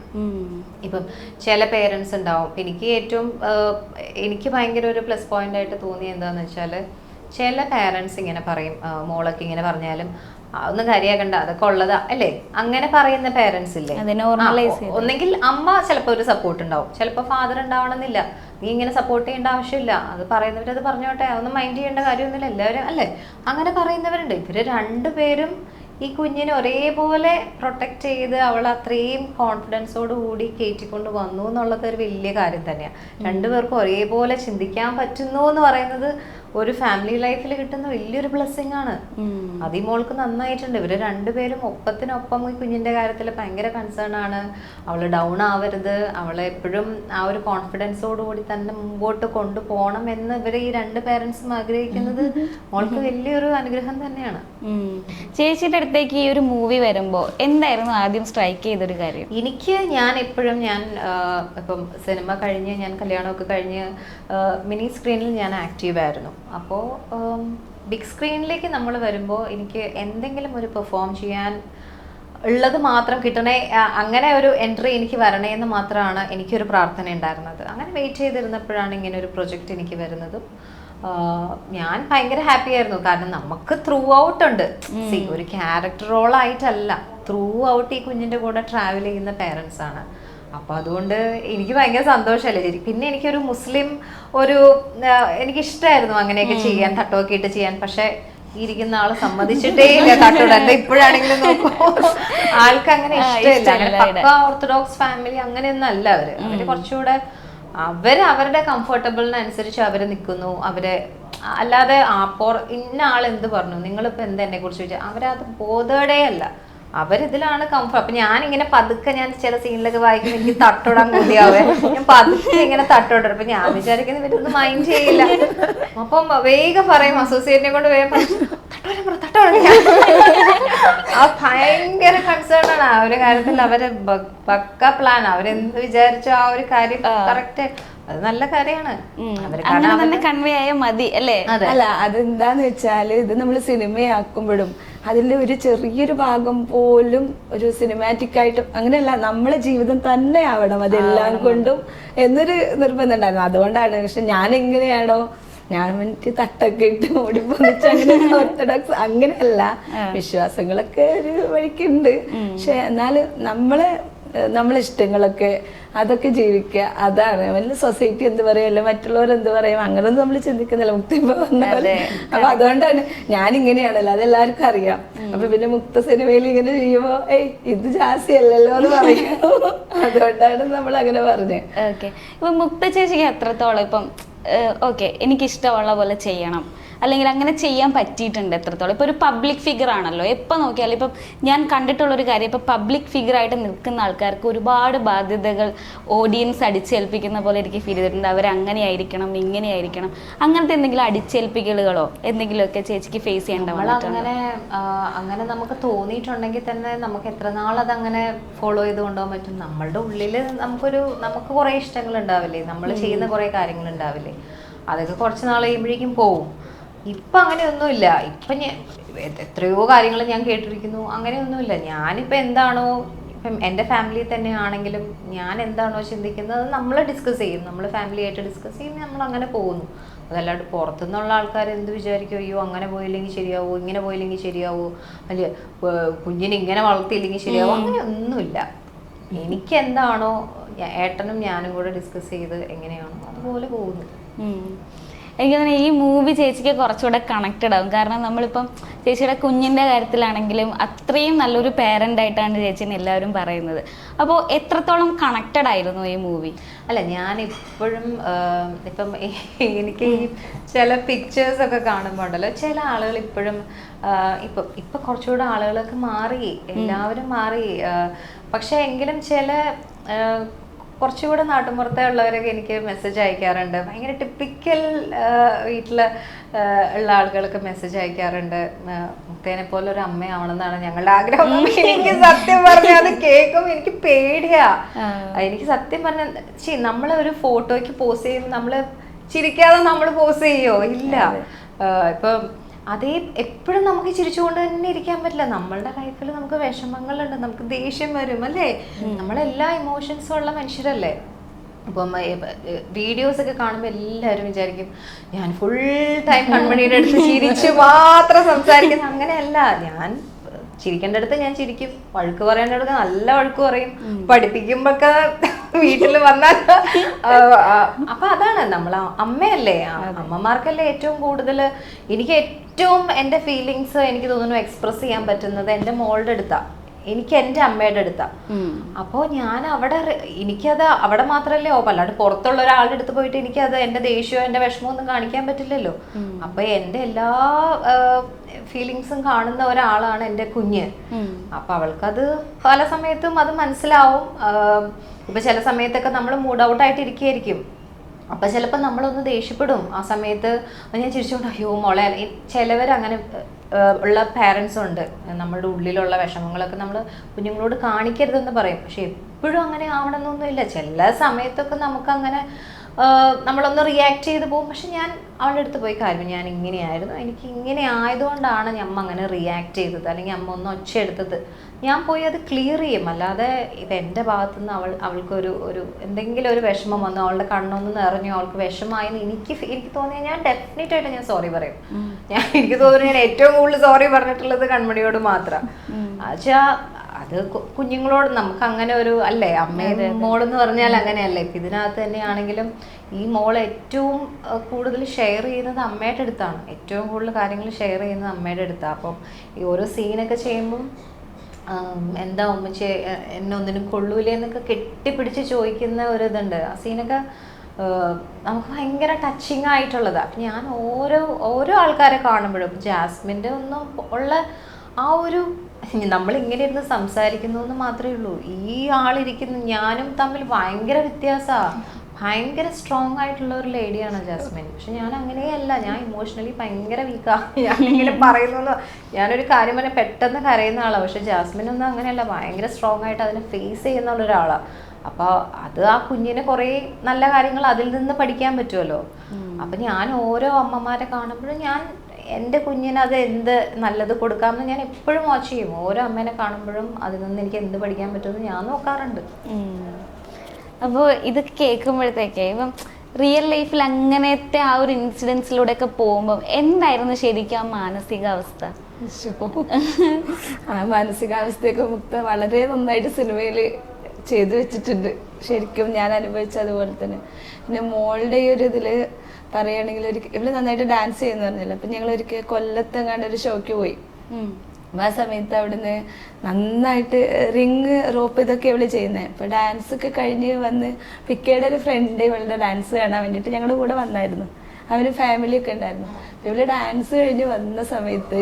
ഇപ്പം ചില പേരൻസ് ഉണ്ടാവും. എനിക്ക് ഏറ്റവും എനിക്ക് ഭയങ്കര ഒരു പ്ലസ് പോയിന്റ് ആയിട്ട് തോന്നിയ എന്താന്ന് വെച്ചാൽ ചില പേരൻസ് ഇങ്ങനെ പറയും മോളൊക്കെ ഇങ്ങനെ പറഞ്ഞാലും "ആ, ഒന്നും കാര്യാക്കണ്ട അതൊക്കെ ഉള്ളതാ അല്ലേ? അങ്ങനെ പറയുന്ന പേരൻസ് ഇല്ലേ? ഒന്നെങ്കിൽ അമ്മ ചിലപ്പോ ഒരു സപ്പോർട്ട് ഉണ്ടാവും. ചിലപ്പോ ഫാദർ ഉണ്ടാവണമെന്നില്ല. നീ ഇങ്ങനെ സപ്പോർട്ട് ചെയ്യേണ്ട ആവശ്യമില്ല. അത് പറയുന്നവരത് പറഞ്ഞോട്ടെ. അതൊന്നും മൈൻഡ് ചെയ്യേണ്ട കാര്യമൊന്നുമില്ല. എല്ലാവരും അല്ലേ? അങ്ങനെ പറയുന്നവരുണ്ട്. ഇവർ രണ്ടുപേരും ഈ കുഞ്ഞിനെ ഒരേപോലെ പ്രൊട്ടക്ട് ചെയ്ത് അവൾ അത്രയും കോൺഫിഡൻസോട് കൂടി കയറ്റിക്കൊണ്ട് വന്നു എന്നുള്ളത് ഒരു വലിയ കാര്യം തന്നെയാണ് രണ്ടുപേർക്കും ഒരേപോലെ ചിന്തിക്കാൻ പറ്റുന്നു എന്ന് പറയുന്നത് ഒരു ഫാമിലി ലൈഫിൽ കിട്ടുന്ന വലിയൊരു ബ്ലെസ്സിങ് ആണ്. അത് ഈ മോൾക്ക് നന്നായിട്ടുണ്ട്. ഇവർ രണ്ടുപേരും ഒപ്പത്തിനൊപ്പം ഈ കുഞ്ഞിന്റെ കാര്യത്തിൽ ഭയങ്കര കൺസേൺ ആണ്. അവൾ ഡൗൺ ആവരുത്. അവളെ എപ്പോഴും ആ ഒരു കോൺഫിഡൻസോട് കൂടി തന്നെ മുമ്പോട്ട് കൊണ്ടുപോകണം എന്ന് ഇവർ ഈ രണ്ട് പേരൻസും ആഗ്രഹിക്കുന്നത് മോൾക്ക് വലിയൊരു അനുഗ്രഹം തന്നെയാണ്. ചേച്ചിയുടെ അടുത്തേക്ക് ഈ ഒരു മൂവി വരുമ്പോൾ എന്തായിരുന്നു ആദ്യം സ്ട്രൈക്ക് ചെയ്തൊരു കാര്യം? എനിക്ക് ഞാൻ എപ്പോഴും ഞാൻ ഇപ്പം സിനിമ കഴിഞ്ഞ് ഞാൻ കല്യാണമൊക്കെ കഴിഞ്ഞ് മിനി സ്ക്രീനിൽ ഞാൻ ആക്റ്റീവ് ആയിരുന്നു. അപ്പോൾ ബിഗ് സ്ക്രീനിലേക്ക് നമ്മൾ വരുമ്പോൾ എനിക്ക് എന്തെങ്കിലും ഒരു പെർഫോം ചെയ്യാൻ ഉള്ളത് മാത്രം കിട്ടണേ അങ്ങനെ ഒരു എൻട്രി എനിക്ക് വരണേ എന്ന് മാത്രമാണ് എനിക്കൊരു പ്രാർത്ഥന ഉണ്ടായിരുന്നത്. അങ്ങനെ വെയിറ്റ് ചെയ്തിരുന്നപ്പോഴാണ് ഇങ്ങനെ ഒരു പ്രൊജക്റ്റ് എനിക്ക് വരുന്നതും. ഞാൻ ഭയങ്കര ഹാപ്പി ആയിരുന്നു. കാരണം നമുക്ക് ത്രൂ ഔട്ട് ഉണ്ട് ഒരു ക്യാരക്ടർ റോൾ ആയിട്ടല്ല. ത്രൂ ഔട്ട് ഈ കുഞ്ഞിന്റെ കൂടെ ട്രാവൽ ചെയ്യുന്ന പേരൻസ് ആണ്. അപ്പൊ അതുകൊണ്ട് എനിക്ക് ഭയങ്കര സന്തോഷമല്ലേ ശരി പിന്നെ എനിക്കൊരു മുസ്ലിം ഒരു എനിക്ക് ഇഷ്ടമായിരുന്നു അങ്ങനെയൊക്കെ ചെയ്യാൻ തട്ടമൊക്കെ ഇട്ട് ചെയ്യാൻ. പക്ഷെ ഇരിക്കുന്ന ആൾ സമ്മതിച്ചിട്ടേ ഇല്ല തട്ടോടല്ല ഇപ്പോഴാണെങ്കിലും ആൾക്ക് അങ്ങനെ ഇഷ്ടമില്ല ഓർത്തഡോക്സ് ഫാമിലി അങ്ങനെയൊന്നും അല്ല അവർ. അവർ കുറച്ചുകൂടെ അവർ അവരുടെ കംഫർട്ടബിളിനനുസരിച്ച് അവർ നിൽക്കുന്നു. അവരെ അല്ലാതെ ആ പോർ ഇന്ന ആൾ എന്ത് പറഞ്ഞു? നിങ്ങളിപ്പോ എന്ത് എന്നെ കുറിച്ച് ചോദിച്ചാൽ അവരത് ബോധേടേ അല്ല. അവരിതിലാണ് കംഫർട്ട് അപ്പൊ ഞാൻ ഇങ്ങനെ പതുക്കെ ഞാൻ ചില സീനിലൊക്കെ വായിക്കുമ്പോൾ എനിക്ക് തട്ടോടാൻ കൂടിയാവേ ഞാൻ പതുക്കെ ഇങ്ങനെ തട്ടോടും. അപ്പൊ ഞാൻ വിചാരിക്കുന്നത് ഇവരൊന്നും മൈൻഡ് ചെയ്യില്ല. അപ്പം വേഗം പറയും അസോസിയേറ്റിനെ കൊണ്ട് വേഗം. ആ ഭയങ്കര കൺസേൺ ആണ്. ആ ഒരു കാര്യത്തിൽ അവർ പക്ക പ്ലാൻ അവരെന്ത് വിചാരിച്ചോ ആ ഒരു കാര്യം കറക്റ്റ് അത് നല്ല കാര്യമാണ്. അങ്ങനെ തന്നെ കൺവേ ആയ മതി അല്ലേ? അല്ല അതെന്താന്ന് വെച്ചാൽ ഇത് നമ്മൾ സിനിമയാക്കുമ്പോഴും അതിന്റെ ഒരു ചെറിയൊരു ഭാഗം പോലും ഒരു സിനിമാറ്റിക് ആയിട്ട് അങ്ങനെയല്ല നമ്മളെ ജീവിതം തന്നെ ആവണം അതെല്ലാം കൊണ്ടും എന്നൊരു നിർബന്ധം ഉണ്ടായിരുന്നു. അതുകൊണ്ടാണ് പക്ഷെ ഞാൻ എങ്ങനെയാണോ ഞാൻ മറ്റേ തട്ടൊക്കെ ഇട്ട് ഓടി അങ്ങനെ [LAUGHS] ഓർത്തഡോക്സ് അങ്ങനെയല്ല വിശ്വാസങ്ങളൊക്കെ ഒരു വഴിക്കുണ്ട്. പക്ഷെ എന്നാൽ നമ്മളെ നമ്മളെ ഇഷ്ടങ്ങളൊക്കെ അതൊക്കെ ജീവിക്കുക. അതാണ്. വലിയ സൊസൈറ്റി എന്ത് പറയും അല്ലെ മറ്റുള്ളവർ എന്ത് പറയും അങ്ങനൊന്നും നമ്മൾ ചിന്തിക്കുന്നില്ല. മുക്തി വന്നാലേ വന്ന അപ്പൊ അതുകൊണ്ടാണ് ഞാൻ ഇങ്ങനെയാണല്ലോ. അതെല്ലാവർക്കും അറിയാം. അപ്പൊ പിന്നെ മുക്ത സിനിമയിൽ ഇങ്ങനെ ചെയ്യുമ്പോ ഏയ് ഇത് ജാസി അല്ലല്ലോ എന്ന് പറയും. [LAUGHS] അതുകൊണ്ടാണ് നമ്മൾ അങ്ങനെ പറഞ്ഞത് ഓക്കെ. ഇപ്പൊ മുക്ത ചേച്ചിക്ക് എത്രത്തോളം ഇപ്പം ഓക്കെ എനിക്കിഷ്ടമുള്ള പോലെ ചെയ്യണം. അല്ലെങ്കിൽ അങ്ങനെ ചെയ്യാൻ പറ്റിയിട്ടുണ്ട് എത്രത്തോളം. ഇപ്പോൾ ഒരു പബ്ലിക് ഫിഗർ ആണല്ലോ. എപ്പോൾ നോക്കിയാലും ഇപ്പം ഞാൻ കണ്ടിട്ടുള്ളൊരു കാര്യം ഇപ്പോൾ പബ്ലിക് ഫിഗർ ആയിട്ട് നിൽക്കുന്ന ആൾക്കാർക്ക് ഒരുപാട് ബാധ്യതകൾ ഓഡിയൻസ് അടിച്ചേൽപ്പിക്കുന്ന പോലെ എനിക്ക് ഫീൽ ചെയ്തിട്ടുണ്ട്. അവർ അങ്ങനെ ആയിരിക്കണം ഇങ്ങനെ ആയിരിക്കണം. അങ്ങനത്തെ എന്തെങ്കിലും അടിച്ചേൽപ്പിക്കലുകളോ എന്തെങ്കിലുമൊക്കെ ചേച്ചിക്ക് ഫേസ് ചെയ്യേണ്ട അങ്ങനെ അങ്ങനെ നമുക്ക് തോന്നിയിട്ടുണ്ടെങ്കിൽ തന്നെ നമുക്ക് എത്ര നാളത് അങ്ങനെ ഫോളോ ചെയ്ത് കൊണ്ടുപോകാൻ പറ്റും. നമ്മളുടെ ഉള്ളിൽ നമുക്കൊരു നമുക്ക് കുറേ ഇഷ്ടങ്ങൾ ഉണ്ടാവില്ലേ നമ്മൾ ചെയ്യുന്ന കുറേ കാര്യങ്ങൾ ഉണ്ടാവില്ലേ അതൊക്കെ കുറച്ച് നാൾ കഴിയുമ്പോഴേക്കും പോവും. ഇപ്പം അങ്ങനെയൊന്നുമില്ല. ഇപ്പം ഞാൻ എത്രയോ കാര്യങ്ങൾ ഞാൻ കേട്ടിരിക്കുന്നു. അങ്ങനെയൊന്നുമില്ല. ഞാനിപ്പോൾ എന്താണോ ഇപ്പം എന്റെ ഫാമിലി തന്നെ ആണെങ്കിലും ഞാൻ എന്താണോ ചിന്തിക്കുന്നത് നമ്മൾ ഡിസ്കസ് ചെയ്യും. നമ്മൾ ഫാമിലി ആയിട്ട് ഡിസ്കസ് ചെയ്യും നമ്മൾ അങ്ങനെ പോകുന്നു. അതല്ലാണ്ട് പുറത്തുനിന്നുള്ള ആൾക്കാർ എന്ത് വിചാരിക്കും? അയ്യോ അങ്ങനെ പോയില്ലെങ്കിൽ ശരിയാവോ? ഇങ്ങനെ പോയില്ലെങ്കിൽ ശരിയാവോ? അല്ലെ കുഞ്ഞിനെ ഇങ്ങനെ വളർത്തിയില്ലെങ്കിൽ ശരിയാവോ? അങ്ങനെ ഒന്നുമില്ല എനിക്ക് എന്താണോ ഏട്ടനും ഞാനും കൂടെ ഡിസ്കസ് ചെയ്ത് എങ്ങനെയാണോ അതുപോലെ പോകുന്നു. എനിക്ക് തോന്നുന്നു ഈ മൂവി ചേച്ചിക്ക് കുറച്ചുകൂടെ കണക്റ്റഡ് ആവും. കാരണം നമ്മളിപ്പം ചേച്ചിയുടെ കുഞ്ഞിന്റെ കാര്യത്തിലാണെങ്കിലും അത്രയും നല്ലൊരു പേരന്റ് ആയിട്ടാണ് ചേച്ചിനെ എല്ലാവരും പറയുന്നത്. അപ്പോൾ എത്രത്തോളം കണക്റ്റഡ് ആയിരുന്നു ഈ മൂവി അല്ല ഞാൻ ഇപ്പോഴും ഇപ്പം എനിക്ക് ഈ ചില പിക്ചേഴ്സ് ഒക്കെ കാണുമ്പോൾ ഉണ്ടല്ലോ ചില ആളുകൾ ഇപ്പോഴും ഇപ്പം ഇപ്പം കുറച്ചുകൂടെ ആളുകളൊക്കെ മാറി എല്ലാവരും മാറി പക്ഷേ എങ്കിലും ചില കുറച്ചുകൂടെ നാട്ടുമ്പുറത്തെ ഉള്ളവരൊക്കെ എനിക്ക് മെസ്സേജ് അയക്കാറുണ്ട്. ഭയങ്കര ടിപ്പിക്കൽ വീട്ടിൽ ഉള്ള ആളുകളൊക്കെ മെസ്സേജ് അയക്കാറുണ്ട്. മുത്തേനെ പോലെ ഒരു അമ്മയാവണമെന്നാണ് ഞങ്ങളുടെ ആഗ്രഹം. എനിക്ക് സത്യം പറഞ്ഞാൽ അത് കേൾക്കും എനിക്ക് പേടിയാ. എനിക്ക് സത്യം പറഞ്ഞ ശരി നമ്മൾ ഒരു ഫോട്ടോയ്ക്ക് പോസ്റ്റ് ചെയ്യുമ്പോൾ നമ്മൾ ചിരിക്കാതെ നമ്മൾ പോസ്റ്റ് ചെയ്യോ? ഇല്ല. ഇപ്പം അതേ എപ്പോഴും നമുക്ക് ചിരിച്ചുകൊണ്ട് തന്നെ ഇരിക്കാൻ പറ്റില്ല. നമ്മളുടെ ലൈഫിൽ നമുക്ക് വിഷമങ്ങളുണ്ട്. നമുക്ക് ദേഷ്യം വരും അല്ലേ? നമ്മളെല്ലാ ഇമോഷൻസും ഉള്ള മനുഷ്യരല്ലേ? അപ്പം വീഡിയോസ് ഒക്കെ കാണുമ്പോൾ എല്ലാവരും വിചാരിക്കും ഞാൻ ഫുൾ ടൈം കൺമണിയുടെ അടുത്ത് ചിരിച്ച് മാത്രം സംസാരിക്കുന്നത് അങ്ങനെയല്ല. ഞാൻ ചിരിക്കേണ്ട അടുത്ത് ഞാൻ ചിരിക്കും. വഴുക്ക് പറയേണ്ട അടുത്ത് നല്ല വഴുക്ക് പറയും. പഠിപ്പിക്കുമ്പോ വീട്ടിൽ വന്നാൽ അപ്പൊ അതാണ്. നമ്മൾ അമ്മയല്ലേ? അമ്മമാർക്കല്ലേ ഏറ്റവും കൂടുതൽ എനിക്ക് ഏറ്റവും എന്റെ ഫീലിങ്സ് എനിക്ക് തോന്നുന്നു എക്സ്പ്രസ് ചെയ്യാൻ പറ്റുന്നത് എന്റെ മോളുടെ അടുത്താ. എനിക്ക് എന്റെ അമ്മയുടെ അടുത്താ. അപ്പോൾ ഞാൻ അവിടെ എനിക്കത് അവിടെ മാത്രമല്ലേ ഓ അല്ലാണ്ട് പുറത്തുള്ള ഒരാളുടെ അടുത്ത് പോയിട്ട് എനിക്കത് എന്റെ ദേഷ്യമോ എന്റെ വിഷമമോ ഒന്നും കാണിക്കാൻ പറ്റില്ലല്ലോ. അപ്പോൾ എന്റെ എല്ലാ ഫീലിങ്സും കാണുന്ന ഒരാളാണ് എന്റെ കുഞ്ഞ്. അപ്പോൾ അവൾക്കത് പല സമയത്തും അത് മനസ്സിലാവും. ഇപ്പം ചില സമയത്തൊക്കെ നമ്മൾ മൂഡ് ഔട്ട് ആയിട്ട് ഇരിക്കുകയായിരിക്കും അപ്പൊ ചിലപ്പോൾ നമ്മളൊന്ന് ദേഷ്യപ്പെടും. ആ സമയത്ത് ഞാൻ ചിരിച്ചുകൊണ്ട് അയ്യോ മോളെ ചിലവർ അങ്ങനെ ഉള്ള പാരൻസ് ഉണ്ട്. നമ്മുടെ ഉള്ളിലുള്ള വിഷമങ്ങളൊക്കെ നമ്മൾ കുഞ്ഞുങ്ങളോട് കാണിക്കരുതെന്ന് പറയും. പക്ഷെ എപ്പോഴും അങ്ങനെ ആവണമെന്നൊന്നുമില്ല ചില സമയത്തൊക്കെ നമുക്ക് അങ്ങനെ ആഹ്, നമ്മളൊന്ന് റിയാക്ട് ചെയ്ത് പോകും. പക്ഷെ ഞാൻ അവളുടെ അടുത്ത് പോയി കാര്യം ഞാൻ ഇങ്ങനെയായിരുന്നു. എനിക്ക് ഇങ്ങനെ ആയതുകൊണ്ടാണ് അമ്മ അങ്ങനെ റിയാക്ട് ചെയ്തത്. അല്ലെങ്കിൽ അമ്മ ഒന്ന് ഒച്ച എടുത്തത്. ഞാൻ പോയി അത് ക്ലിയർ ചെയ്യും. അല്ലാതെ ഇത് എന്റെ ഭാഗത്തുനിന്ന് അവൾ അവൾക്കൊരു ഒരു എന്തെങ്കിലും ഒരു വിഷമം വന്നു അവളുടെ കണ്ണൊന്ന് നിറഞ്ഞു അവൾക്ക് വിഷമായെന്ന് എനിക്ക് എനിക്ക് തോന്നിയ ഞാൻ ഡെഫിനറ്റ് ആയിട്ട് ഞാൻ സോറി പറയും. ഞാൻ എനിക്ക് തോന്നുന്നു ഞാൻ ഏറ്റവും കൂടുതൽ സോറി പറഞ്ഞിട്ടുള്ളത് കൺമണിയോട് മാത്രം. വെച്ചാ അത് കുഞ്ഞുങ്ങളോട് നമുക്ക് അങ്ങനെ ഒരു അല്ലേ അമ്മയും മോളെന്ന് പറഞ്ഞാൽ അങ്ങനെയല്ലേ ഇപ്പം ഇതിനകത്ത് തന്നെയാണെങ്കിലും ഈ മോൾ ഏറ്റവും കൂടുതൽ ഷെയർ ചെയ്യുന്നത് അമ്മയുടെ അടുത്താണ്. ഏറ്റവും കൂടുതൽ കാര്യങ്ങൾ ഷെയർ ചെയ്യുന്നത് അമ്മയുടെ അടുത്താണ്. അപ്പം ഈ ഓരോ സീനൊക്കെ ചെയ്യുമ്പം എന്താ ഉമ്മച്ചി എന്നെ ഒന്നിനും കൊള്ളൂലേ എന്നൊക്കെ കെട്ടിപ്പിടിച്ച് ചോദിക്കുന്ന ഒരു ഇതുണ്ട്. ആ സീനൊക്കെ നമുക്ക് ഭയങ്കര ടച്ചിങ് ആയിട്ടുള്ളതാണ് അപ്പം ഞാൻ ഓരോ ഓരോ ആൾക്കാരെ കാണുമ്പോഴും ജാസ്മിന്റെ ഒന്നും ഉള്ള ആ ഒരു നമ്മൾ ഇങ്ങനെ ഇരുന്ന് സംസാരിക്കുന്നു എന്ന് മാത്രമേ ഉള്ളൂ. ഈ ആളിരിക്കുന്ന ഞാനും തമ്മിൽ ഭയങ്കര വ്യത്യാസമാണ് ഭയങ്കര സ്ട്രോങ് ആയിട്ടുള്ള ഒരു ലേഡിയാണ് ജാസ്മിൻ? പക്ഷെ ഞാൻ അങ്ങനെയല്ല. ഞാൻ ഇമോഷണലി ഭയങ്കര വീക്കാണ് [LAUGHS] ഞാൻ ഇങ്ങനെ പറയുന്നു ഞാനൊരു കാര്യം പറഞ്ഞാൽ പെട്ടെന്ന് കരയുന്ന ആളാണ് പക്ഷെ ജാസ്മിൻ ഒന്നും അങ്ങനെയല്ല. ഭയങ്കര സ്ട്രോങ് ആയിട്ട് അതിനെ ഫേസ് ചെയ്യുന്ന ഒരാളാണ് അപ്പോൾ അത് ആ കുഞ്ഞിന് കുറേ നല്ല കാര്യങ്ങൾ അതിൽ നിന്ന് പഠിക്കാൻ പറ്റുമല്ലോ. അപ്പം ഞാൻ ഓരോ അമ്മമാരെ കാണുമ്പോഴും ഞാൻ എന്റെ കുഞ്ഞിന് അത് എന്ത് നല്ലത് കൊടുക്കാമെന്ന് ഞാൻ എപ്പോഴും വാച്ച് ചെയ്യും. ഓരോ അമ്മേനെ കാണുമ്പോഴും അതിൽ നിന്ന് എനിക്ക് എന്ത് പഠിക്കാൻ പറ്റുമെന്ന് ഞാൻ നോക്കാറുണ്ട്. അപ്പോൾ ഇത് കേൾക്കുമ്പോഴത്തേക്കേ ഇപ്പം റിയൽ ലൈഫിൽ അങ്ങനത്തെ ആ ഒരു ഇൻസിഡൻസിലൂടെ ഒക്കെ പോകുമ്പോൾ എന്തായിരുന്നു ശരിക്കും ആ മാനസികാവസ്ഥ. ആ മാനസികാവസ്ഥയൊക്കെ മുക്ത വളരെ നന്നായിട്ട് സിനിമയിൽ ചെയ്തു വെച്ചിട്ടുണ്ട്. ശരിക്കും ഞാൻ അനുഭവിച്ച അതുപോലെ തന്നെ. പിന്നെ മോളുടെ ഈ ഒരു ഇതിൽ പറയുകയാണെങ്കിൽ ഒരു ഇവൾ നന്നായിട്ട് ഡാൻസ് ചെയ്യുന്ന പറഞ്ഞില്ല? അപ്പൊ ഞങ്ങൾ ഒരിക്കൽ കൊല്ലത്തെങ്ങാണ്ട് ഒരു ഷോക്ക് പോയി. അപ്പൊ ആ സമയത്ത് അവിടുന്ന് നന്നായിട്ട് റിങ് റോപ്പ് ഇതൊക്കെ ഇവൾ ചെയ്യുന്നത് അപ്പൊ ഡാൻസ് ഒക്കെ കഴിഞ്ഞ് വന്ന് പിക്കയുടെ ഒരു ഫ്രണ്ട് ഇവളുടെ ഡാൻസ് കാണാൻ വേണ്ടിയിട്ട് ഞങ്ങളുടെ കൂടെ വന്നായിരുന്നു. അവന് ഫാമിലി ഒക്കെ ഉണ്ടായിരുന്നു. ഇവൾ ഡാൻസ് കഴിഞ്ഞ് വന്ന സമയത്ത്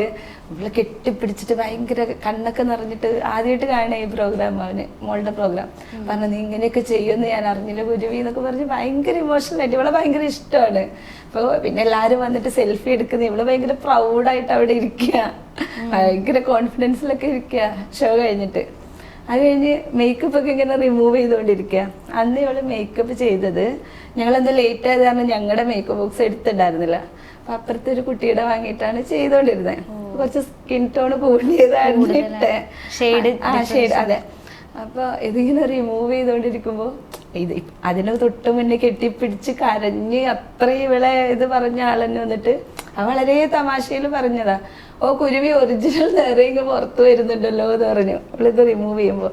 ഇവൾ കെട്ടിപ്പിടിച്ചിട്ട് ഭയങ്കര കണ്ണൊക്കെ നിറഞ്ഞിട്ട് ആദ്യമായിട്ട് കാണുക ഈ പ്രോഗ്രാം അവന് മോളുടെ പ്രോഗ്രാം പറഞ്ഞു നീ ഇങ്ങനെയൊക്കെ ചെയ്യുമെന്ന് ഞാൻ അറിഞ്ഞില്ല ഗുരുവി എന്നൊക്കെ പറഞ്ഞ് ഭയങ്കര ഇമോഷണൽ ആയിട്ട് ഇവളെ ഭയങ്കര ഇഷ്ടമാണ്. അപ്പോൾ പിന്നെ എല്ലാരും വന്നിട്ട് സെൽഫി എടുക്കുന്ന. ഇവൾ ഭയങ്കര പ്രൗഡായിട്ട് അവിടെ ഇരിക്കുക ഭയങ്കര കോൺഫിഡൻസിലൊക്കെ ഇരിക്കുക ഷോ കഴിഞ്ഞിട്ട്. അത് കഴിഞ്ഞ് മേക്കപ്പ് ഒക്കെ ഇങ്ങനെ റിമൂവ് ചെയ്തുകൊണ്ടിരിക്കുക അന്ന് ഇവൾ മേക്കപ്പ് ചെയ്തത് ഞങ്ങൾ എന്താ ലേറ്റ് ആയത് കാരണം ഞങ്ങളുടെ മേക്കപ്പ് ബോക്സ് എടുത്തിട്ടുണ്ടായിരുന്നില്ല. അപ്പൊ അപ്പുറത്തെ ഒരു കുട്ടിയുടെ വാങ്ങിയിട്ടാണ് ചെയ്തുകൊണ്ടിരുന്നത് കുറച്ച് സ്കിൻ ടോൺ കൂടിയതാണ് ഇട്ട്. Shade ആ ഷെയ്ഡ് അതെ. അപ്പൊ ഇതിങ്ങനെ റിമൂവ് ചെയ്തോണ്ടിരിക്കുമ്പോ ഇത് അതിന് തൊട്ട് മുന്നേ കെട്ടിപ്പിടിച്ച് കരഞ്ഞ് അത്രയും ഇവളെ ഇത് പറഞ്ഞ ആളെന്നെ വന്നിട്ട് അത് വളരെ തമാശയിൽ പറഞ്ഞതാ. ഓ കുരുവി ഒറിജിനൽ നേരെ പുറത്തു വരുന്നുണ്ടല്ലോ എന്ന് പറഞ്ഞു. അവളിത് റിമൂവ് ചെയ്യുമ്പോ.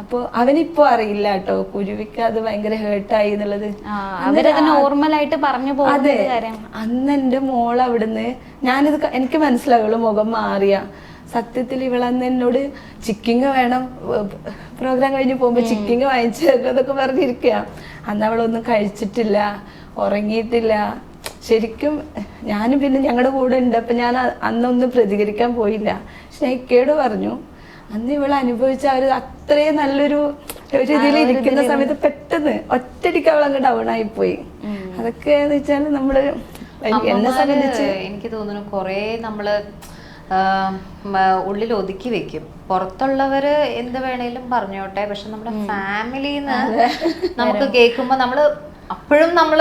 അപ്പൊ അവനിപ്പോ അറിയില്ല കേട്ടോ കുരുവിക്ക് അത് ഭയങ്കര ഹേർട്ടായി എന്നുള്ളത്. ആയിട്ട് പറഞ്ഞു അതെ അന്ന് എന്റെ മോൾ അവിടുന്ന് ഞാനിത് എനിക്ക് മനസ്സിലാവുള്ളൂ മുഖം മാറിയ. സത്യത്തിൽ ഇവളന്ന് എന്നോട് ചിക്കിങ് വേണം പ്രോഗ്രാം കഴിഞ്ഞ് പോകുമ്പോ ചിക്കിങ് വാങ്ങിച്ചു എന്നൊക്കെ പറഞ്ഞിരിക്കുക അന്ന് അവളൊന്നും കഴിച്ചിട്ടില്ല ഉറങ്ങിയിട്ടില്ല. ശരിക്കും ഞാനും പിന്നെ ഞങ്ങളുടെ കൂടെ ഉണ്ട് അപ്പം ഞാൻ അന്നൊന്നും പ്രതികരിക്കാൻ പോയില്ല. പക്ഷെ ഇക്കയോട് പറഞ്ഞു അന്ന് ഇവൾ അനുഭവിച്ച അവർ ഒരു അത്രയും നല്ലൊരു ഒരു ഇതിൽ ഇരിക്കുന്ന സമയത്ത് പെട്ടെന്ന് ഒറ്റടിക്ക് അവൾ അങ്ങ് ഡൗൺ ആയി പോയി അതൊക്കെ എന്ന് വെച്ചാൽ നമ്മൾ എന്നെ സംബന്ധിച്ച് എനിക്ക് തോന്നുന്നു കുറേ നമ്മൾ ഉള്ളിൽ ഒതുക്കി വെക്കും. പുറത്തുള്ളവര് എന്ത് വേണേലും പറഞ്ഞോട്ടെ പക്ഷെ നമ്മുടെ ഫാമിലിന്ന് നമുക്ക് കേൾക്കുമ്പോ നമ്മൾ അപ്പോഴും നമ്മൾ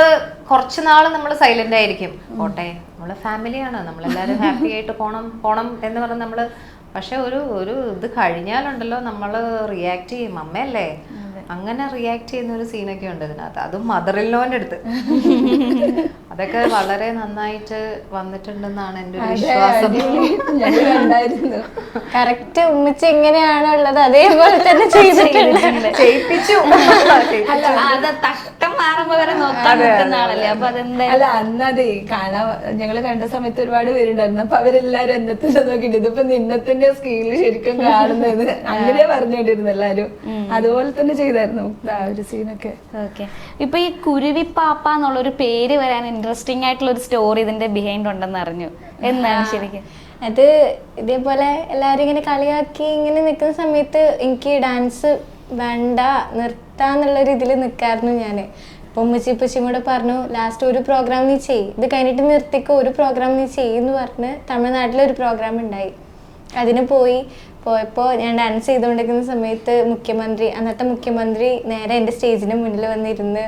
കുറച്ച് നാൾ നമ്മൾ സൈലന്റ് ആയിരിക്കും. പോട്ടെ നമ്മൾ ഫാമിലിയാണ് നമ്മളെല്ലാവരും ഹാപ്പി ആയിട്ട് പോണം പോണം എന്ന് പറഞ്ഞ് നമ്മൾ പക്ഷെ ഒരു ഒരു ഇത് കഴിഞ്ഞാലുണ്ടല്ലോ നമ്മൾ റിയാക്ട് ചെയ്യും. അമ്മയല്ലേ? അങ്ങനെ റിയാക്ട് ചെയ്യുന്ന ഒരു സീനൊക്കെ ഉണ്ട് ഇതിനകത്ത്. അതും മദറില്ലോന്റെ അടുത്ത്. അതൊക്കെ വളരെ നന്നായിട്ട് വന്നിട്ടുണ്ടെന്നാണ് എന്റെ ഒരു വിശ്വാസം. കറക്റ്റ് ഉമ്മിച്ച് എങ്ങനെയാണുള്ളത് അതേപോലെ തന്നെ ചെയ്തിട്ടുണ്ട്. ചെയ്യിപ്പിച്ചു. അല്ല അത് തട്ടം മാറുമ്പോ വരെ നോക്കാൻ നിൽക്കുന്ന അപ്പൊ അതെന്താ? അല്ല അന്നതേ കാണാൻ ഞങ്ങൾ കണ്ട സമയത്ത് ഒരുപാട് പേരുണ്ടായിരുന്നു. അപ്പൊ അവരെല്ലാരും എന്നത്തിന്റെ നോക്കിട്ട് ഇതിപ്പോ നിന്നത്തിന്റെ സ്കീലിൽ ശരിക്കും കാണുന്നത്. [LAUGHS] അങ്ങനെ പറഞ്ഞോണ്ടിരുന്നു എല്ലാരും അതുപോലെ തന്നെ ചെയ്തായിരുന്നു ആ ഒരു സീനൊക്കെ. ഓക്കെ. ഇപ്പൊ ഈ കുരുവിപ്പാപ്പ എന്നുള്ളൊരു പേര് വരാൻ ഇൻട്രസ്റ്റിംഗ് ആയിട്ടുള്ള ഒരു സ്റ്റോറി ഇതിന്റെ ബിഹൈൻഡ് ഉണ്ടെന്ന് അറിഞ്ഞു. എന്താണ് ശരിക്കും? അത് ഇതേപോലെ എല്ലാരും ഇങ്ങനെ കളിയാക്കി ഇങ്ങനെ നിൽക്കുന്ന സമയത്ത് എനിക്ക് ഡാൻസ് വേണ്ട നിർത്താന്നുള്ളൊരു ഇതിൽ നിൽക്കായിരുന്നു ഞാൻ അപ്പോൾ ഉമ്മച്ചി ഉപ്പച്ചിയും കൂടെ പറഞ്ഞു ലാസ്റ്റ് ഒരു പ്രോഗ്രാം നീ ചെയ്. ഇത് കഴിഞ്ഞിട്ട് നിർത്തിക്കോ. ഒരു പ്രോഗ്രാം നീ ചെയ്യുമെന്ന് പറഞ്ഞ് തമിഴ്നാട്ടിൽ ഒരു പ്രോഗ്രാം ഉണ്ടായി. അതിന് പോയി പോയപ്പോൾ ഞാൻ ഡാൻസ് ചെയ്തുകൊണ്ടിരിക്കുന്ന സമയത്ത് മുഖ്യമന്ത്രി അന്നത്തെ മുഖ്യമന്ത്രി നേരെ എന്റെ സ്റ്റേജിന് മുന്നിൽ വന്നിരുന്ന്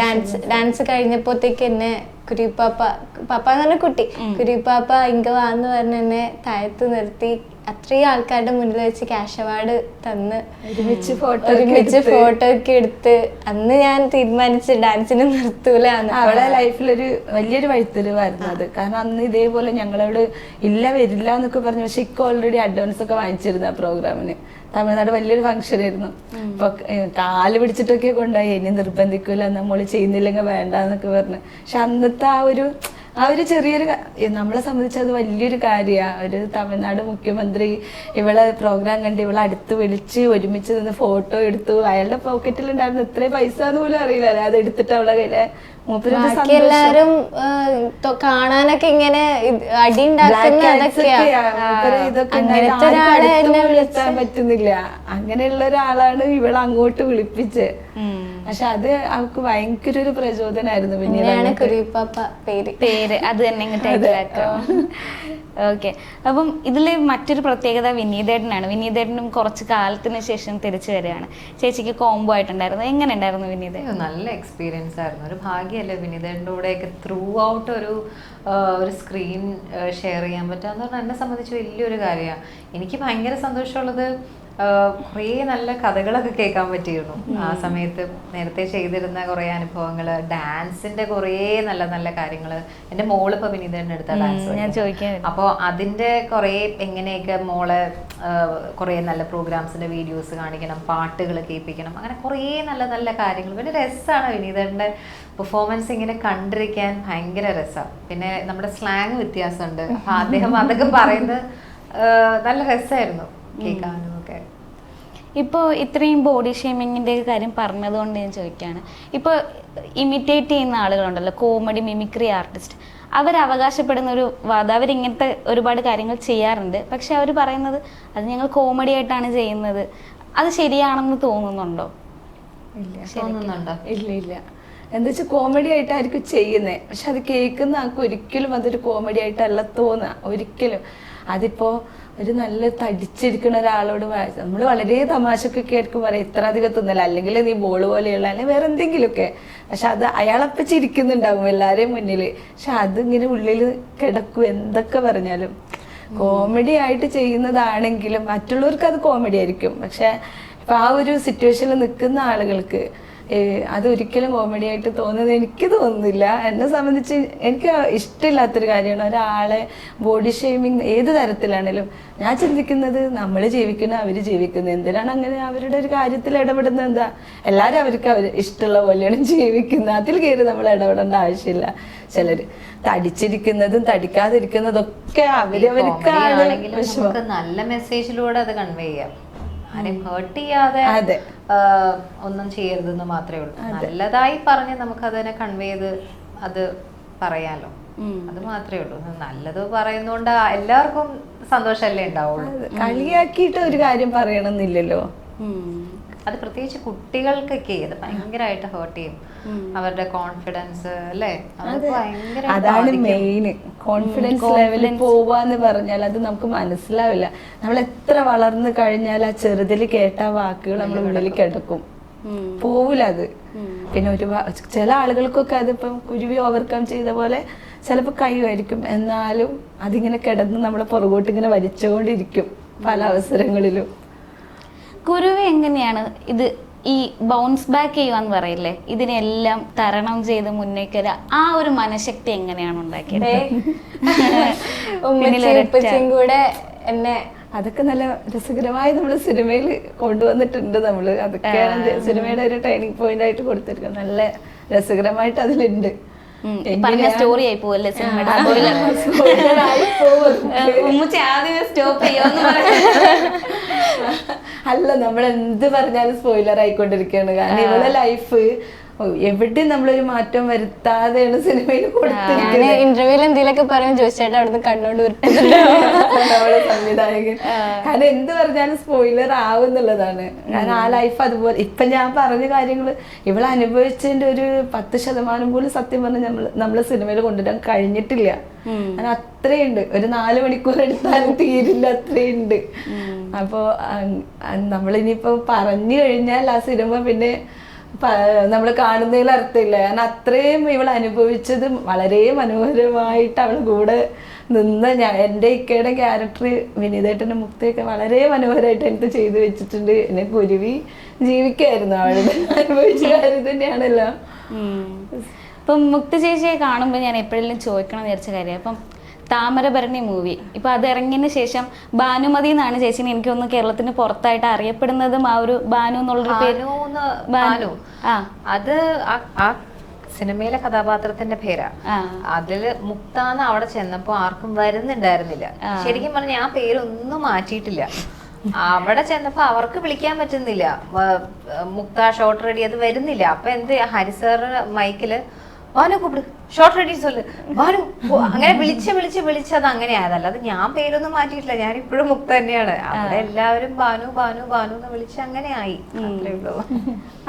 ഡാൻസ് ഡാൻസ് കഴിഞ്ഞപ്പോഴത്തേക്ക് എന്നെ കുരിപ്പാപ്പ പാപ്പ എന്ന് പറഞ്ഞ കുട്ടി കുരിപ്പാപ്പ ഇങ്ക വാന്ന് പറഞ്ഞ് എന്നെ താഴത്ത് നിർത്തി അത്രയും ആൾക്കാരുടെ മുന്നിൽ വെച്ച് ക്യാഷ് അവാർഡ് തന്ന് ഒരുമിച്ച് ഫോട്ടോ ഒരുമിച്ച് ഫോട്ടോ ഒക്കെ എടുത്ത്. അന്ന് ഞാൻ തീരുമാനിച്ച് ഡാൻസിന് നിർത്തൂലാണ് അവളെ ലൈഫിലൊരു വലിയൊരു വഴിത്തിരിവായിരുന്നു അത്. കാരണം അന്ന് ഇതേപോലെ ഞങ്ങളോട് ഇല്ല വരില്ല എന്നൊക്കെ പറഞ്ഞു. പക്ഷെ ഇക്ക ഓൾറെഡി അഡ്വാൻസ് ഒക്കെ വാങ്ങിച്ചിരുന്നു ആ പ്രോഗ്രാമിന് തമിഴ്നാട് വലിയൊരു ഫംഗ്ഷൻ ആയിരുന്നു. അപ്പൊ കാൽ പിടിച്ചിട്ടൊക്കെ കൊണ്ടുപോയി. ഇനി നിർബന്ധിക്കൂല നമ്മൾ ചെയ്യുന്നില്ലെങ്കിൽ വേണ്ട എന്നൊക്കെ പറഞ്ഞു. പക്ഷെ അന്നത്തെ ആ ഒരു ആ ഒരു ചെറിയൊരു നമ്മളെ സംബന്ധിച്ച് അത് വലിയൊരു കാര്യമാണ് ഒരു തമിഴ്നാട് മുഖ്യമന്ത്രി ഇവളെ പ്രോഗ്രാം കണ്ട് ഇവളെ അടുത്ത് വിളിച്ച് ഒരുമിച്ച് നിന്ന് ഫോട്ടോ എടുത്തു. അയാളുടെ പോക്കറ്റിൽ ഉണ്ടായിരുന്നു ഇത്രയും പൈസ എന്ന് പോലും അറിയില്ല. അത് എടുത്തിട്ട് അവളെ കയ്യിലെ ബാക്കി എല്ലാരും കാണാനൊക്കെ ഇങ്ങനെ അടി അങ്ങനത്തെ ഒരാളെ എന്നെ വിളിക്കാൻ പറ്റുന്നില്ല. അങ്ങനെയുള്ള ഒരാളാണ് ഇവളെ അങ്ങോട്ട് വിളിപ്പിച്ച് പക്ഷെ അത് അവൾക്ക് ഭയങ്കര ഒരു പ്രചോദനമായിരുന്നു അങ്ങോട്ട്. പേര്. പേര്. അത് തന്നെ ഓക്കെ. അപ്പം ഇതിൽ മറ്റൊരു പ്രത്യേകത വിനീതേട്ടനാണ്. വിനീതേട്ടനും കുറച്ച് കാലത്തിന് ശേഷം തിരിച്ചു വരികയാണ്. ചേച്ചിക്ക് കോംബോ ആയിട്ടുണ്ടായിരുന്നു. എങ്ങനെ ഉണ്ടായിരുന്നു വിനീത നല്ല എക്സ്പീരിയൻസ് ആയിരുന്നു. ഒരു ഭാഗ്യമല്ലേ കൂടെ കൂടെയൊക്കെ ത്രൂ ഔട്ട് ഒരു ഒരു സ്ക്രീൻ ഷെയർ ചെയ്യാൻ പറ്റുക എന്ന് പറഞ്ഞാൽ എന്നെ സംബന്ധിച്ച് വലിയൊരു കാര്യമാണ് എനിക്ക് ഭയങ്കര സന്തോഷമുള്ളത് കുറേ നല്ല കഥകളൊക്കെ കേൾക്കാൻ പറ്റിയിരുന്നു. ആ സമയത്ത് നേരത്തെ ചെയ്തിരുന്ന കുറേ അനുഭവങ്ങൾ ഡാൻസിന്റെ കുറേ നല്ല നല്ല കാര്യങ്ങൾ എന്റെ മോൾ ഇപ്പൊ വിനീതന്റെ അടുത്ത ഡാൻസ് ഞാൻ ചോദിക്കാൻ അപ്പോൾ അതിന്റെ കുറേ എങ്ങനെയൊക്കെ മോളെ കുറേ നല്ല പ്രോഗ്രാംസിന്റെ വീഡിയോസ് കാണിക്കണം പാട്ടുകൾ കേൾപ്പിക്കണം അങ്ങനെ കുറേ നല്ല നല്ല കാര്യങ്ങൾ. പിന്നെ രസമാണ് വിനീതന്റെ പെർഫോമൻസ് ഇങ്ങനെ കണ്ടിരിക്കാൻ ഭയങ്കര രസമാണ് പിന്നെ നമ്മുടെ സ്ലാങ് വ്യത്യാസമുണ്ട്. [LAUGHS] അപ്പൊ അദ്ദേഹം അതൊക്കെ പറയുന്നത് നല്ല രസമായിരുന്നു. കേൾക്കാനും ഒക്കെ ഇപ്പോൾ ഇത്രയും ബോഡി ഷേമിങ്ങിന്റെ കാര്യം പറഞ്ഞതുകൊണ്ട് ഞാൻ ചോദിക്കുകയാണ് ഇപ്പോൾ ഇമിറ്റേറ്റ് ചെയ്യുന്ന ആളുകളുണ്ടല്ലോ കോമഡി മിമിക്രി ആർട്ടിസ്റ്റ് അവർ അവകാശപ്പെടുന്ന ഒരു വാദം അവരിങ്ങനത്തെ ഒരുപാട് കാര്യങ്ങൾ ചെയ്യാറുണ്ട്. പക്ഷെ അവർ പറയുന്നത് അത് ഞങ്ങൾ കോമഡി ആയിട്ടാണ് ചെയ്യുന്നത്. അത് ശരിയാണെന്ന് തോന്നുന്നുണ്ടോ? ഇല്ല തോന്നുന്നുണ്ടോ? ഇല്ല ഇല്ല. എന്താ വെച്ചാൽ കോമഡി ആയിട്ടായിരിക്കും ചെയ്യുന്നത് പക്ഷെ അത് കേൾക്കുന്ന ആൾക്ക് ഒരിക്കലും അതൊരു കോമഡി ആയിട്ടല്ല തോന്നുക ഒരിക്കലും. അതിപ്പോ ഒരു നല്ല തടിച്ചിരിക്കുന്ന ഒരാളോട് നമ്മൾ വളരെ തമാശക്കൊക്കെ ആയിരിക്കും പറയാം ഇത്ര അധികം തിന്നല അല്ലെങ്കിൽ നീ ബോൾ പോലെയുള്ള അല്ലെങ്കിൽ വേറെ എന്തെങ്കിലുമൊക്കെ. പക്ഷെ അത് അയാളപ്പം ചിരിക്കുന്നുണ്ടാവും എല്ലാവരെയും മുന്നിൽ പക്ഷെ അതിങ്ങനെ ഉള്ളിൽ കിടക്കും എന്തൊക്കെ പറഞ്ഞാലും. കോമഡി ആയിട്ട് ചെയ്യുന്നതാണെങ്കിലും മറ്റുള്ളവർക്ക് അത് കോമഡി ആയിരിക്കും. പക്ഷെ ഇപ്പൊ ആ ഒരു സിറ്റുവേഷനിൽ നിൽക്കുന്ന ആളുകൾക്ക് അതൊരിക്കലും കോമഡി ആയിട്ട് തോന്നുന്നത് എനിക്ക് തോന്നുന്നില്ല. എന്നെ സംബന്ധിച്ച് എനിക്ക് ഇഷ്ടമില്ലാത്തൊരു കാര്യമാണ്. ഒരാളെ ബോഡി ഷെയ്മിങ് ഏത് തരത്തിലാണേലും ഞാൻ ചിന്തിക്കുന്നത് നമ്മൾ ജീവിക്കുന്ന അവർ ജീവിക്കുന്നത്. എന്തിനാണ് അങ്ങനെ അവരുടെ ഒരു കാര്യത്തിൽ ഇടപെടുന്നത്? എന്താ? എല്ലാവരും അവർക്ക് അവർ ഇഷ്ടമുള്ള പോലെയാണ് ജീവിക്കുന്നത്. അതിൽ കയറി നമ്മൾ ഇടപെടേണ്ട ആവശ്യമില്ല. ചിലർ തടിച്ചിരിക്കുന്നതും തടിക്കാതിരിക്കുന്നതൊക്കെ അവരവർക്കാണ് നല്ല മെസ്സേജിലൂടെ അത് കൺവേ ചെയ്യാം. ആരെയും ഹേർട്ട് ചെയ്യാതെ. ഒന്നും ചെയ്യരുതെന്ന് മാത്രമേ ഉള്ളൂ. നല്ലതായി പറഞ്ഞ് നമുക്ക് അതിനെ കൺവേ ചെയ്ത് അത് പറയാലോ. അത് മാത്രമേ ഉള്ളൂ. നല്ലത് പറയുന്നോണ്ട് എല്ലാവർക്കും സന്തോഷമല്ലേ ഉണ്ടാവുള്ളൂ. കളിയാക്കിയിട്ട് ഒരു കാര്യം പറയണമെന്നില്ലല്ലോ. അത് പ്രത്യേകിച്ച് കുട്ടികൾക്കൊക്കെ അത് ഭയങ്കരമായിട്ട് ഹേർട്ട് ചെയ്യും. അവരുടെ കോൺഫിഡൻസ് അല്ലേ? അതാണ് മെയിൻ കോൺഫിഡൻസ് ലെവലിൽ പോവാന്ന് പറഞ്ഞാൽ അത് നമുക്ക് മനസ്സിലാവില്ല. നമ്മൾ എത്ര വളർന്നു കഴിഞ്ഞാൽ ആ ചെറുതിൽ കേട്ട വാക്കുകൾ നമ്മൾ ഉള്ളിൽ കിടക്കും. പോവില്ല അത്. പിന്നെ ഒരു ചില ആളുകൾക്കൊക്കെ അതിപ്പം കുരുവി ഓവർകം ചെയ്ത പോലെ ചിലപ്പോൾ കഴിവായിരിക്കും എന്നാലും അതിങ്ങനെ കിടന്ന് നമ്മളെ പുറകോട്ട് ഇങ്ങനെ വലിച്ചുകൊണ്ടിരിക്കും പല അവസരങ്ങളിലും. കുരുവി എങ്ങനെയാണ് ഇത് ഈ ബൗൺസ് ബാക്ക് ചെയ്യുവാന്ന് പറയില്ലേ? ഇതിനെല്ലാം തരണം ചെയ്ത് മുന്നേക്ക് ആ ഒരു മനഃശക്തി എങ്ങനെയാണ് ഉണ്ടാക്കിയത് [LAUGHS] കൂടെ എന്നെ അതൊക്കെ നല്ല രസകരമായി നമ്മൾ സിനിമയിൽ കൊണ്ടുവന്നിട്ടുണ്ട് നമ്മൾ അതൊക്കെയാണ് സിനിമയുടെ ഒരു ട്രെയിനിങ് പോയിന്റ് ആയിട്ട് കൊടുത്തിരിക്കുന്നത്. നല്ല രസകരമായിട്ട് അതിലുണ്ട്. പറഞ്ഞ സ്റ്റോറി ആയി പോവല്ലേ സിനിമയുടെ? ഉമ്മച്ച ആദ്യമേ സ്റ്റോപ്പ് ചെയ്യുമെന്ന് അല്ല നമ്മൾ എന്ത് പറഞ്ഞാലും സ്പോയിലർ ആയിക്കൊണ്ടിരിക്കുകയാണ്. കാരണം ഇവളെ ലൈഫ് എവിടെ നമ്മളൊരു മാറ്റം വരുത്താതെയാണ് സിനിമയിൽ കൊടുത്തിരിക്കുന്നത്? ഇന്റർവ്യൂവിൽ എന്തെങ്കിലുമൊക്കെ പറയാൻ ചോദിച്ചേട്ടാ അവിടുന്ന് കണ്ടോണ്ട് [LAUGHS] നമ്മുടെ സംവിധായകൻ. കാരണം എന്ത് പറഞ്ഞാലും സ്പോയിലർ ആവുന്നുള്ളതാണ്. കാരണം ആ ലൈഫ് അതുപോലെ ഇപ്പൊ ഞാൻ പറഞ്ഞ കാര്യങ്ങൾ ഇവൾ അനുഭവിച്ചതിന്റെ ഒരു പത്ത് ശതമാനം പോലും സത്യം പറഞ്ഞ നമ്മൾ നമ്മളെ സിനിമയിൽ കൊണ്ടുവരാൻ കഴിഞ്ഞിട്ടില്ല. കാരണം അത്രയുണ്ട്. ഒരു നാല് മണിക്കൂർ എടുത്താലും തീരില്ല അത്രയുണ്ട്. അപ്പോ നമ്മളിനിയിപ്പോ പറഞ്ഞു കഴിഞ്ഞാൽ ആ സിനിമ പിന്നെ നമ്മൾ കാണുന്നതിൽ അർത്ഥമില്ല. കാരണം അത്രയും ഇവൾ അനുഭവിച്ചത് വളരെ മനോഹരമായിട്ട് അവൾ കൂടെ നിന്ന് ഞാൻ എന്റെ ഇക്കയുടെ ക്യാരക്ടർ വിനീതേട്ടന്റെ മുക്തയൊക്കെ വളരെ മനോഹരമായിട്ട് എനിക്ക് ചെയ്തു വെച്ചിട്ടുണ്ട്. എന്നെ കുരുവി ജീവിക്കായിരുന്നു അവളുടെ അനുഭവിച്ച കാര്യം തന്നെയാണല്ലോ. ഇപ്പം മുക്ത ചേച്ചിയെ കാണുമ്പോൾ ഞാൻ എപ്പോഴെങ്കിലും ചോദിക്കണം എന്ന് വിചാരിച്ച കാര്യം അപ്പം താമരഭരണി മൂവി ഇപ്പൊ അത് ഇറങ്ങിയതിന് ശേഷം ഭാനുമതി എന്നാണ് ചേച്ചിനെ എനിക്ക് ഒന്ന് കേരളത്തിന് പുറത്തായിട്ട് അറിയപ്പെടുന്നതും ആ ഒരു ഭാനു എന്നുള്ളൊരു പേര്. ഭാനു. ആ. അത് ആ- സിനിമയിലെ കഥാപാത്രത്തിന്റെ പേരാ. അതിൽ മുക്താന്ന് അവിടെ ചെന്നപ്പോ ആർക്കും വരുന്നുണ്ടായിരുന്നില്ല. ശരിക്കും പറഞ്ഞ ആ പേരൊന്നും മാറ്റിയിട്ടില്ല. അവിടെ ചെന്നപ്പോ അവർക്ക് വിളിക്കാൻ പറ്റുന്നില്ല. മുക്ത ഷോർട്ട് റെഡി അത് വരുന്നില്ല. അപ്പൊ എന്ത് ഹരിസാറ് മൈക്കിൽ ഓനെ കൂപ്പിട്. ഷോർട്ട് റെഡി സൊല്ല് ഭാനു പോ." അങ്ങനെ വിളിച്ച് വിളിച്ച് വിളിച്ച് അത് അങ്ങനെ ആയതല്ല. അത് ഞാൻ പേരൊന്നും മാറ്റിയിട്ടില്ല. ഞാൻ ഇപ്പോഴും മുക്ത തന്നെയാണ്. അവിടെ എല്ലാവരും ഭാനു ഭാനു ഭാനു എന്ന് വിളിച്ച് അങ്ങനെ ആയി.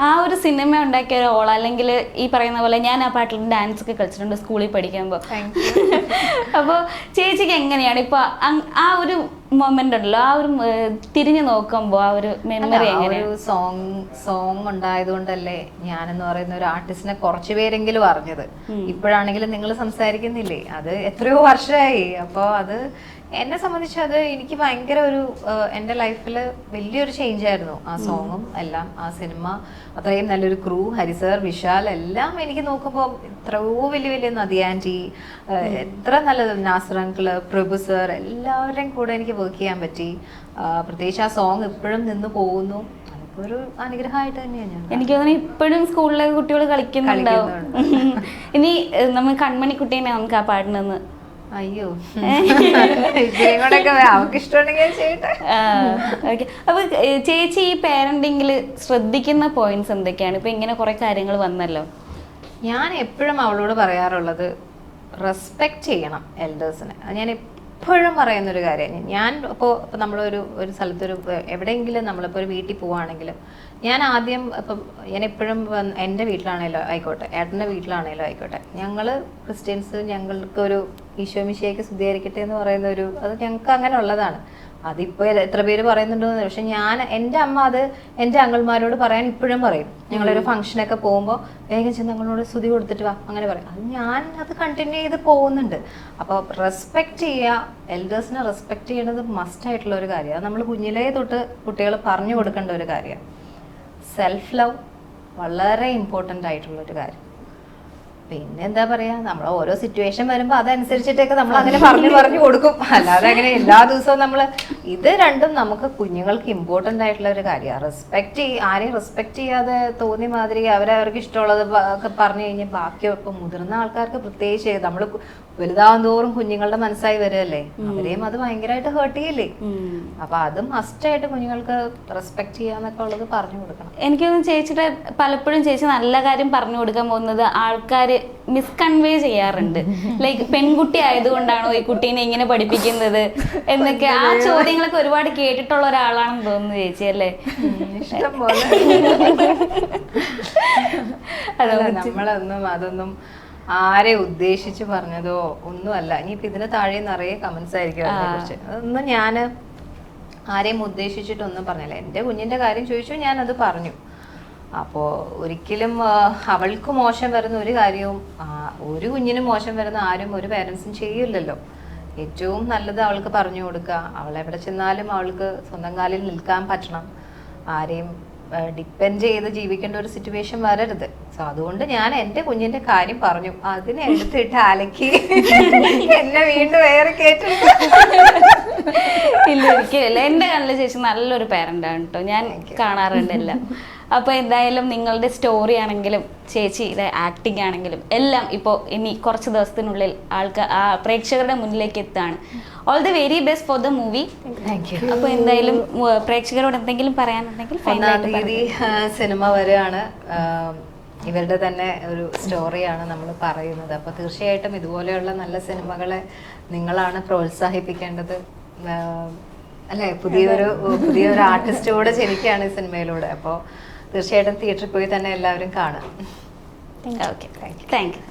ആ ഒരു സിനിമ ഉണ്ടാക്കിയ ഓൾ അല്ലെങ്കിൽ ഈ പറയുന്ന പോലെ ഞാൻ ആ പാട്ടിൽ ഡാൻസ് ഒക്കെ കളിച്ചിട്ടുണ്ട് സ്കൂളിൽ പഠിക്കുമ്പോൾ [LAUGHS] അപ്പോൾ ചേച്ചിക്ക് എങ്ങനെയാണ് ഇപ്പൊ ആ ഒരു മൊമെന്റ് ഉണ്ടല്ലോ. ആ ഒരു തിരിഞ്ഞു നോക്കുമ്പോൾ ആ ഒരു മെമ്മറി അല്ല, എങ്ങനെയാണ് സോങ് സോങ് ഉണ്ടായതുകൊണ്ടല്ലേ ഞാനെന്ന് പറയുന്ന ഒരു ആർട്ടിസ്റ്റിനെ കുറച്ചു പേരെങ്കിലും അറിഞ്ഞത്. ഇപ്പോഴാണെങ്കിലും നിങ്ങൾ സംസാരിക്കുന്നില്ലേ? അത് എത്രയോ വർഷമായി. അപ്പോൾ അത് എന്നെ സംബന്ധിച്ച് അത് എനിക്ക് ഭയങ്കര ഒരു എന്റെ ലൈഫിൽ വലിയൊരു ചേഞ്ച് ആയിരുന്നു. ആ സോങ്ങും എല്ലാം ആ സിനിമ അത്രയും നല്ലൊരു ക്രൂ ഹരിസർ വിശാൽ എല്ലാം എനിക്ക് നോക്കുമ്പോൾ എത്രയോ വലിയ വലിയ നദി ആന്റി എത്ര നല്ലത്. നാസർ അങ്കിൾ പ്രഭു സർ എല്ലാവരുടെയും കൂടെ എനിക്ക് വർക്ക് ചെയ്യാൻ പറ്റി. പ്രത്യേകിച്ച് ആ സോങ് ഇപ്പോഴും നിന്ന് പോകുന്നു. ഒരു അനുഗ്രഹമായിട്ട് തന്നെയാണ് ഞാൻ എനിക്ക് തോന്നുന്നു ഇപ്പോഴും സ്കൂളിലെ കുട്ടികൾ കളിക്കുന്നുണ്ടാവും. ഇനി നമ്മൾ കൺമണി കൺമണിക്കുട്ടീനെ നമുക്ക് ആ പാടിനെന്ന് അയ്യോ. ഇഷ്ടമുണ്ടെങ്കിൽ അത് ചെയ്യട്ടെ. ഓക്കെ. അപ്പൊ ചേച്ചി ഈ പേരന്റിങ്ങിൽ ശ്രദ്ധിക്കുന്ന പോയിന്റ്സ് എന്തൊക്കെയാണ്? ഇപ്പൊ ഇങ്ങനെ കുറെ കാര്യങ്ങൾ വന്നല്ലോ. ഞാൻ എപ്പോഴും അവളോട് പറയാറുള്ളത് റെസ്പെക്ട് ചെയ്യണം എൽഡേഴ്സിനെ. ഞാൻ എപ്പോഴും പറയുന്നൊരു കാര്യമാണ് ഞാൻ ഇപ്പോൾ നമ്മളൊരു ഒരു സ്ഥലത്തൊരു എവിടെയെങ്കിലും നമ്മളിപ്പോൾ ഒരു വീട്ടിൽ പോവുകയാണെങ്കിലും ഞാൻ ആദ്യം ഇപ്പം ഞാൻ എപ്പോഴും എന്റെ വീട്ടിലാണേലോ ആയിക്കോട്ടെ ഏട്ടന്റെ വീട്ടിലാണേലോ ആയിക്കോട്ടെ ഞങ്ങൾ ക്രിസ്ത്യൻസ് ഞങ്ങൾക്ക് ഒരു ഈശോ മിശിയേക്ക് ശുദ്ധീകരിക്കട്ടെ എന്ന് പറയുന്ന ഒരു അത് ഞങ്ങൾക്ക് അങ്ങനെ ഉള്ളതാണ് അതിപ്പോൾ എത്ര പേര് പറയുന്നുണ്ടോ എന്ന് പക്ഷെ ഞാൻ എന്റെ അമ്മ അത് എന്റെ അങ്കിൾമാരോട് പറയാൻ ഇപ്പോഴും പറയും. ഞങ്ങളൊരു ഫംഗ്ഷനൊക്കെ പോകുമ്പോൾ വേഗം ചെന്ന് അങ്ങളോട് സ്തുതി കൊടുത്തിട്ട് വാ അങ്ങനെ പറയും. അത് ഞാൻ അത് കണ്ടിന്യൂ ചെയ്ത് പോകുന്നുണ്ട്. അപ്പോൾ റെസ്പെക്റ്റ് ചെയ്യുക എൽഡേഴ്സിനെ റെസ്പെക്ട് ചെയ്യേണ്ടത് മസ്റ്റ് ആയിട്ടുള്ള ഒരു കാര്യമാണ്. നമ്മൾ കുഞ്ഞിലേ തൊട്ട് കുട്ടികൾ പറഞ്ഞു കൊടുക്കേണ്ട ഒരു കാര്യമാണ്. സെൽഫ് ലവ് വളരെ ഇമ്പോർട്ടന്റ് ആയിട്ടുള്ള ഒരു കാര്യം. പിന്നെ എന്താ പറയാ നമ്മൾ ഓരോ സിറ്റുവേഷൻ വരുമ്പോ അതനുസരിച്ചിട്ടൊക്കെ നമ്മൾ അങ്ങനെ പറഞ്ഞു പറഞ്ഞു കൊടുക്കും. അല്ലാതെ അങ്ങനെ എല്ലാ ദിവസവും നമ്മൾ ഇത് രണ്ടും നമുക്ക് കുഞ്ഞുങ്ങൾക്ക് ഇമ്പോർട്ടന്റ് ആയിട്ടുള്ള ഒരു കാര്യമാണ് റെസ്പെക്ട് ആരെയും റെസ്പെക്ട് ചെയ്യാതെ തോന്നി മാതിരി അവരവർക്ക് ഇഷ്ടമുള്ളത് ഒക്കെ പറഞ്ഞു കഴിഞ്ഞാൽ ബാക്കി ഇപ്പം മുതിർന്ന ആൾക്കാർക്ക് പ്രത്യേകിച്ച് നമ്മൾ വലുതാവും തോറും കുഞ്ഞുങ്ങളുടെ മനസ്സായി വരുമല്ലേ അവരെയും അത് ഭയങ്കരമായിട്ട് ഹേർട്ട് ചെയ്യില്ലേ? അപ്പൊ അത് മസ്റ്റായിട്ട് കുഞ്ഞുങ്ങൾക്ക് റെസ്പെക്ട് ചെയ്യാന്നൊക്കെ ഉള്ളത് പറഞ്ഞു കൊടുക്കണം. എനിക്കൊന്നും ചേച്ചിയുടെ പലപ്പോഴും ചേച്ചി നല്ല കാര്യം പറഞ്ഞു കൊടുക്കാൻ പോകുന്നത് ആൾക്കാർ മിസ്കൺവേ ചെയ്യാറുണ്ട്. ലൈക്ക് പെൺകുട്ടി ആയതുകൊണ്ടാണോ ഈ കുട്ടീനെ ഇങ്ങനെ പഠിപ്പിക്കുന്നത് എന്നൊക്കെ ആ ചോദ്യങ്ങളൊക്കെ ഒരുപാട് കേട്ടിട്ടുള്ള ഒരാളാണെന്ന് തോന്നുന്നു ചേച്ചി അല്ലേ? നമ്മളൊന്നും അതൊന്നും ആരെ ഉദ്ദേശിച്ച് പറഞ്ഞതോ ഒന്നുമല്ല. ഇനിയിപ്പോ ഇതിന് താഴെ നിറയെ കമന്റ്സ് ആയിരിക്കും അതൊന്നും ഞാൻ ആരെയും ഉദ്ദേശിച്ചിട്ടൊന്നും പറഞ്ഞില്ല. എന്റെ കുഞ്ഞിന്റെ കാര്യം ചോദിച്ചു ഞാൻ അത് പറഞ്ഞു. അപ്പോൾ ഒരിക്കലും അവൾക്ക് മോശം വരുന്ന ഒരു കാര്യവും ഒരു കുഞ്ഞിനും മോശം വരുന്ന ആരും ഒരു പേരൻസും ചെയ്യില്ലല്ലോ. ഏറ്റവും നല്ലത് അവൾക്ക് പറഞ്ഞു കൊടുക്കുക. അവൾ എവിടെ ചെന്നാലും അവൾക്ക് സ്വന്തം കാലിൽ നിൽക്കാൻ പറ്റണം. ആരെയും ഡിപ്പെൻഡ് ചെയ്ത് ജീവിക്കേണ്ട ഒരു സിറ്റുവേഷൻ വരരുത്. സോ അതുകൊണ്ട് ഞാൻ എന്റെ കുഞ്ഞിന്റെ കാര്യം പറഞ്ഞു. അതിനെ എടുത്തിട്ട് അലക്കി എന്നെ വീണ്ടും വേറെ കേട്ടു ഇല്ല ഒരിക്കലില്ല എന്റെ കണ്ണിലെ ചേച്ചി നല്ലൊരു പേരന്റാണ് കേട്ടോ. ഞാൻ കാണാറുണ്ട് എല്ലാം. അപ്പോൾ എന്തായാലും നിങ്ങളുടെ സ്റ്റോറി ആണെങ്കിലും ചേച്ചിയുടെ ആക്ടിങ് ആണെങ്കിലും എല്ലാം ഇപ്പോൾ ഇനി കുറച്ച് ദിവസത്തിനുള്ളിൽ ആൾക്കാർ ആ പ്രേക്ഷകരുടെ മുന്നിലേക്ക് എത്താണ് all the very best for the movie thank you അപ്പോൾ എന്തായാലും പ്രേക്ഷകരോട് എന്തെങ്കിലും പറയാനുണ്ടെങ്കിൽ ഒന്നാം തീയതി സിനിമ വരികയാണ്. ഇവരുടെ തന്നെ ഒരു സ്റ്റോറിയാണ് നമ്മൾ പറയുന്നത്. അപ്പോൾ തീർച്ചയായിട്ടും ഇതുപോലെയുള്ള നല്ല സിനിമകളെ നിങ്ങളാണ് പ്രോത്സാഹിപ്പിക്കേണ്ടത്. അല്ലേ? പുതിയൊരു പുതിയൊരു ആർട്ടിസ്റ്റ് കൂടെ ജനിക്കുകയാണ് ഈ സിനിമയിലൂടെ. അപ്പോൾ തീർച്ചയായിട്ടും തിയേറ്ററിൽ പോയി തന്നെ എല്ലാവരും കാണാം. Okay thank you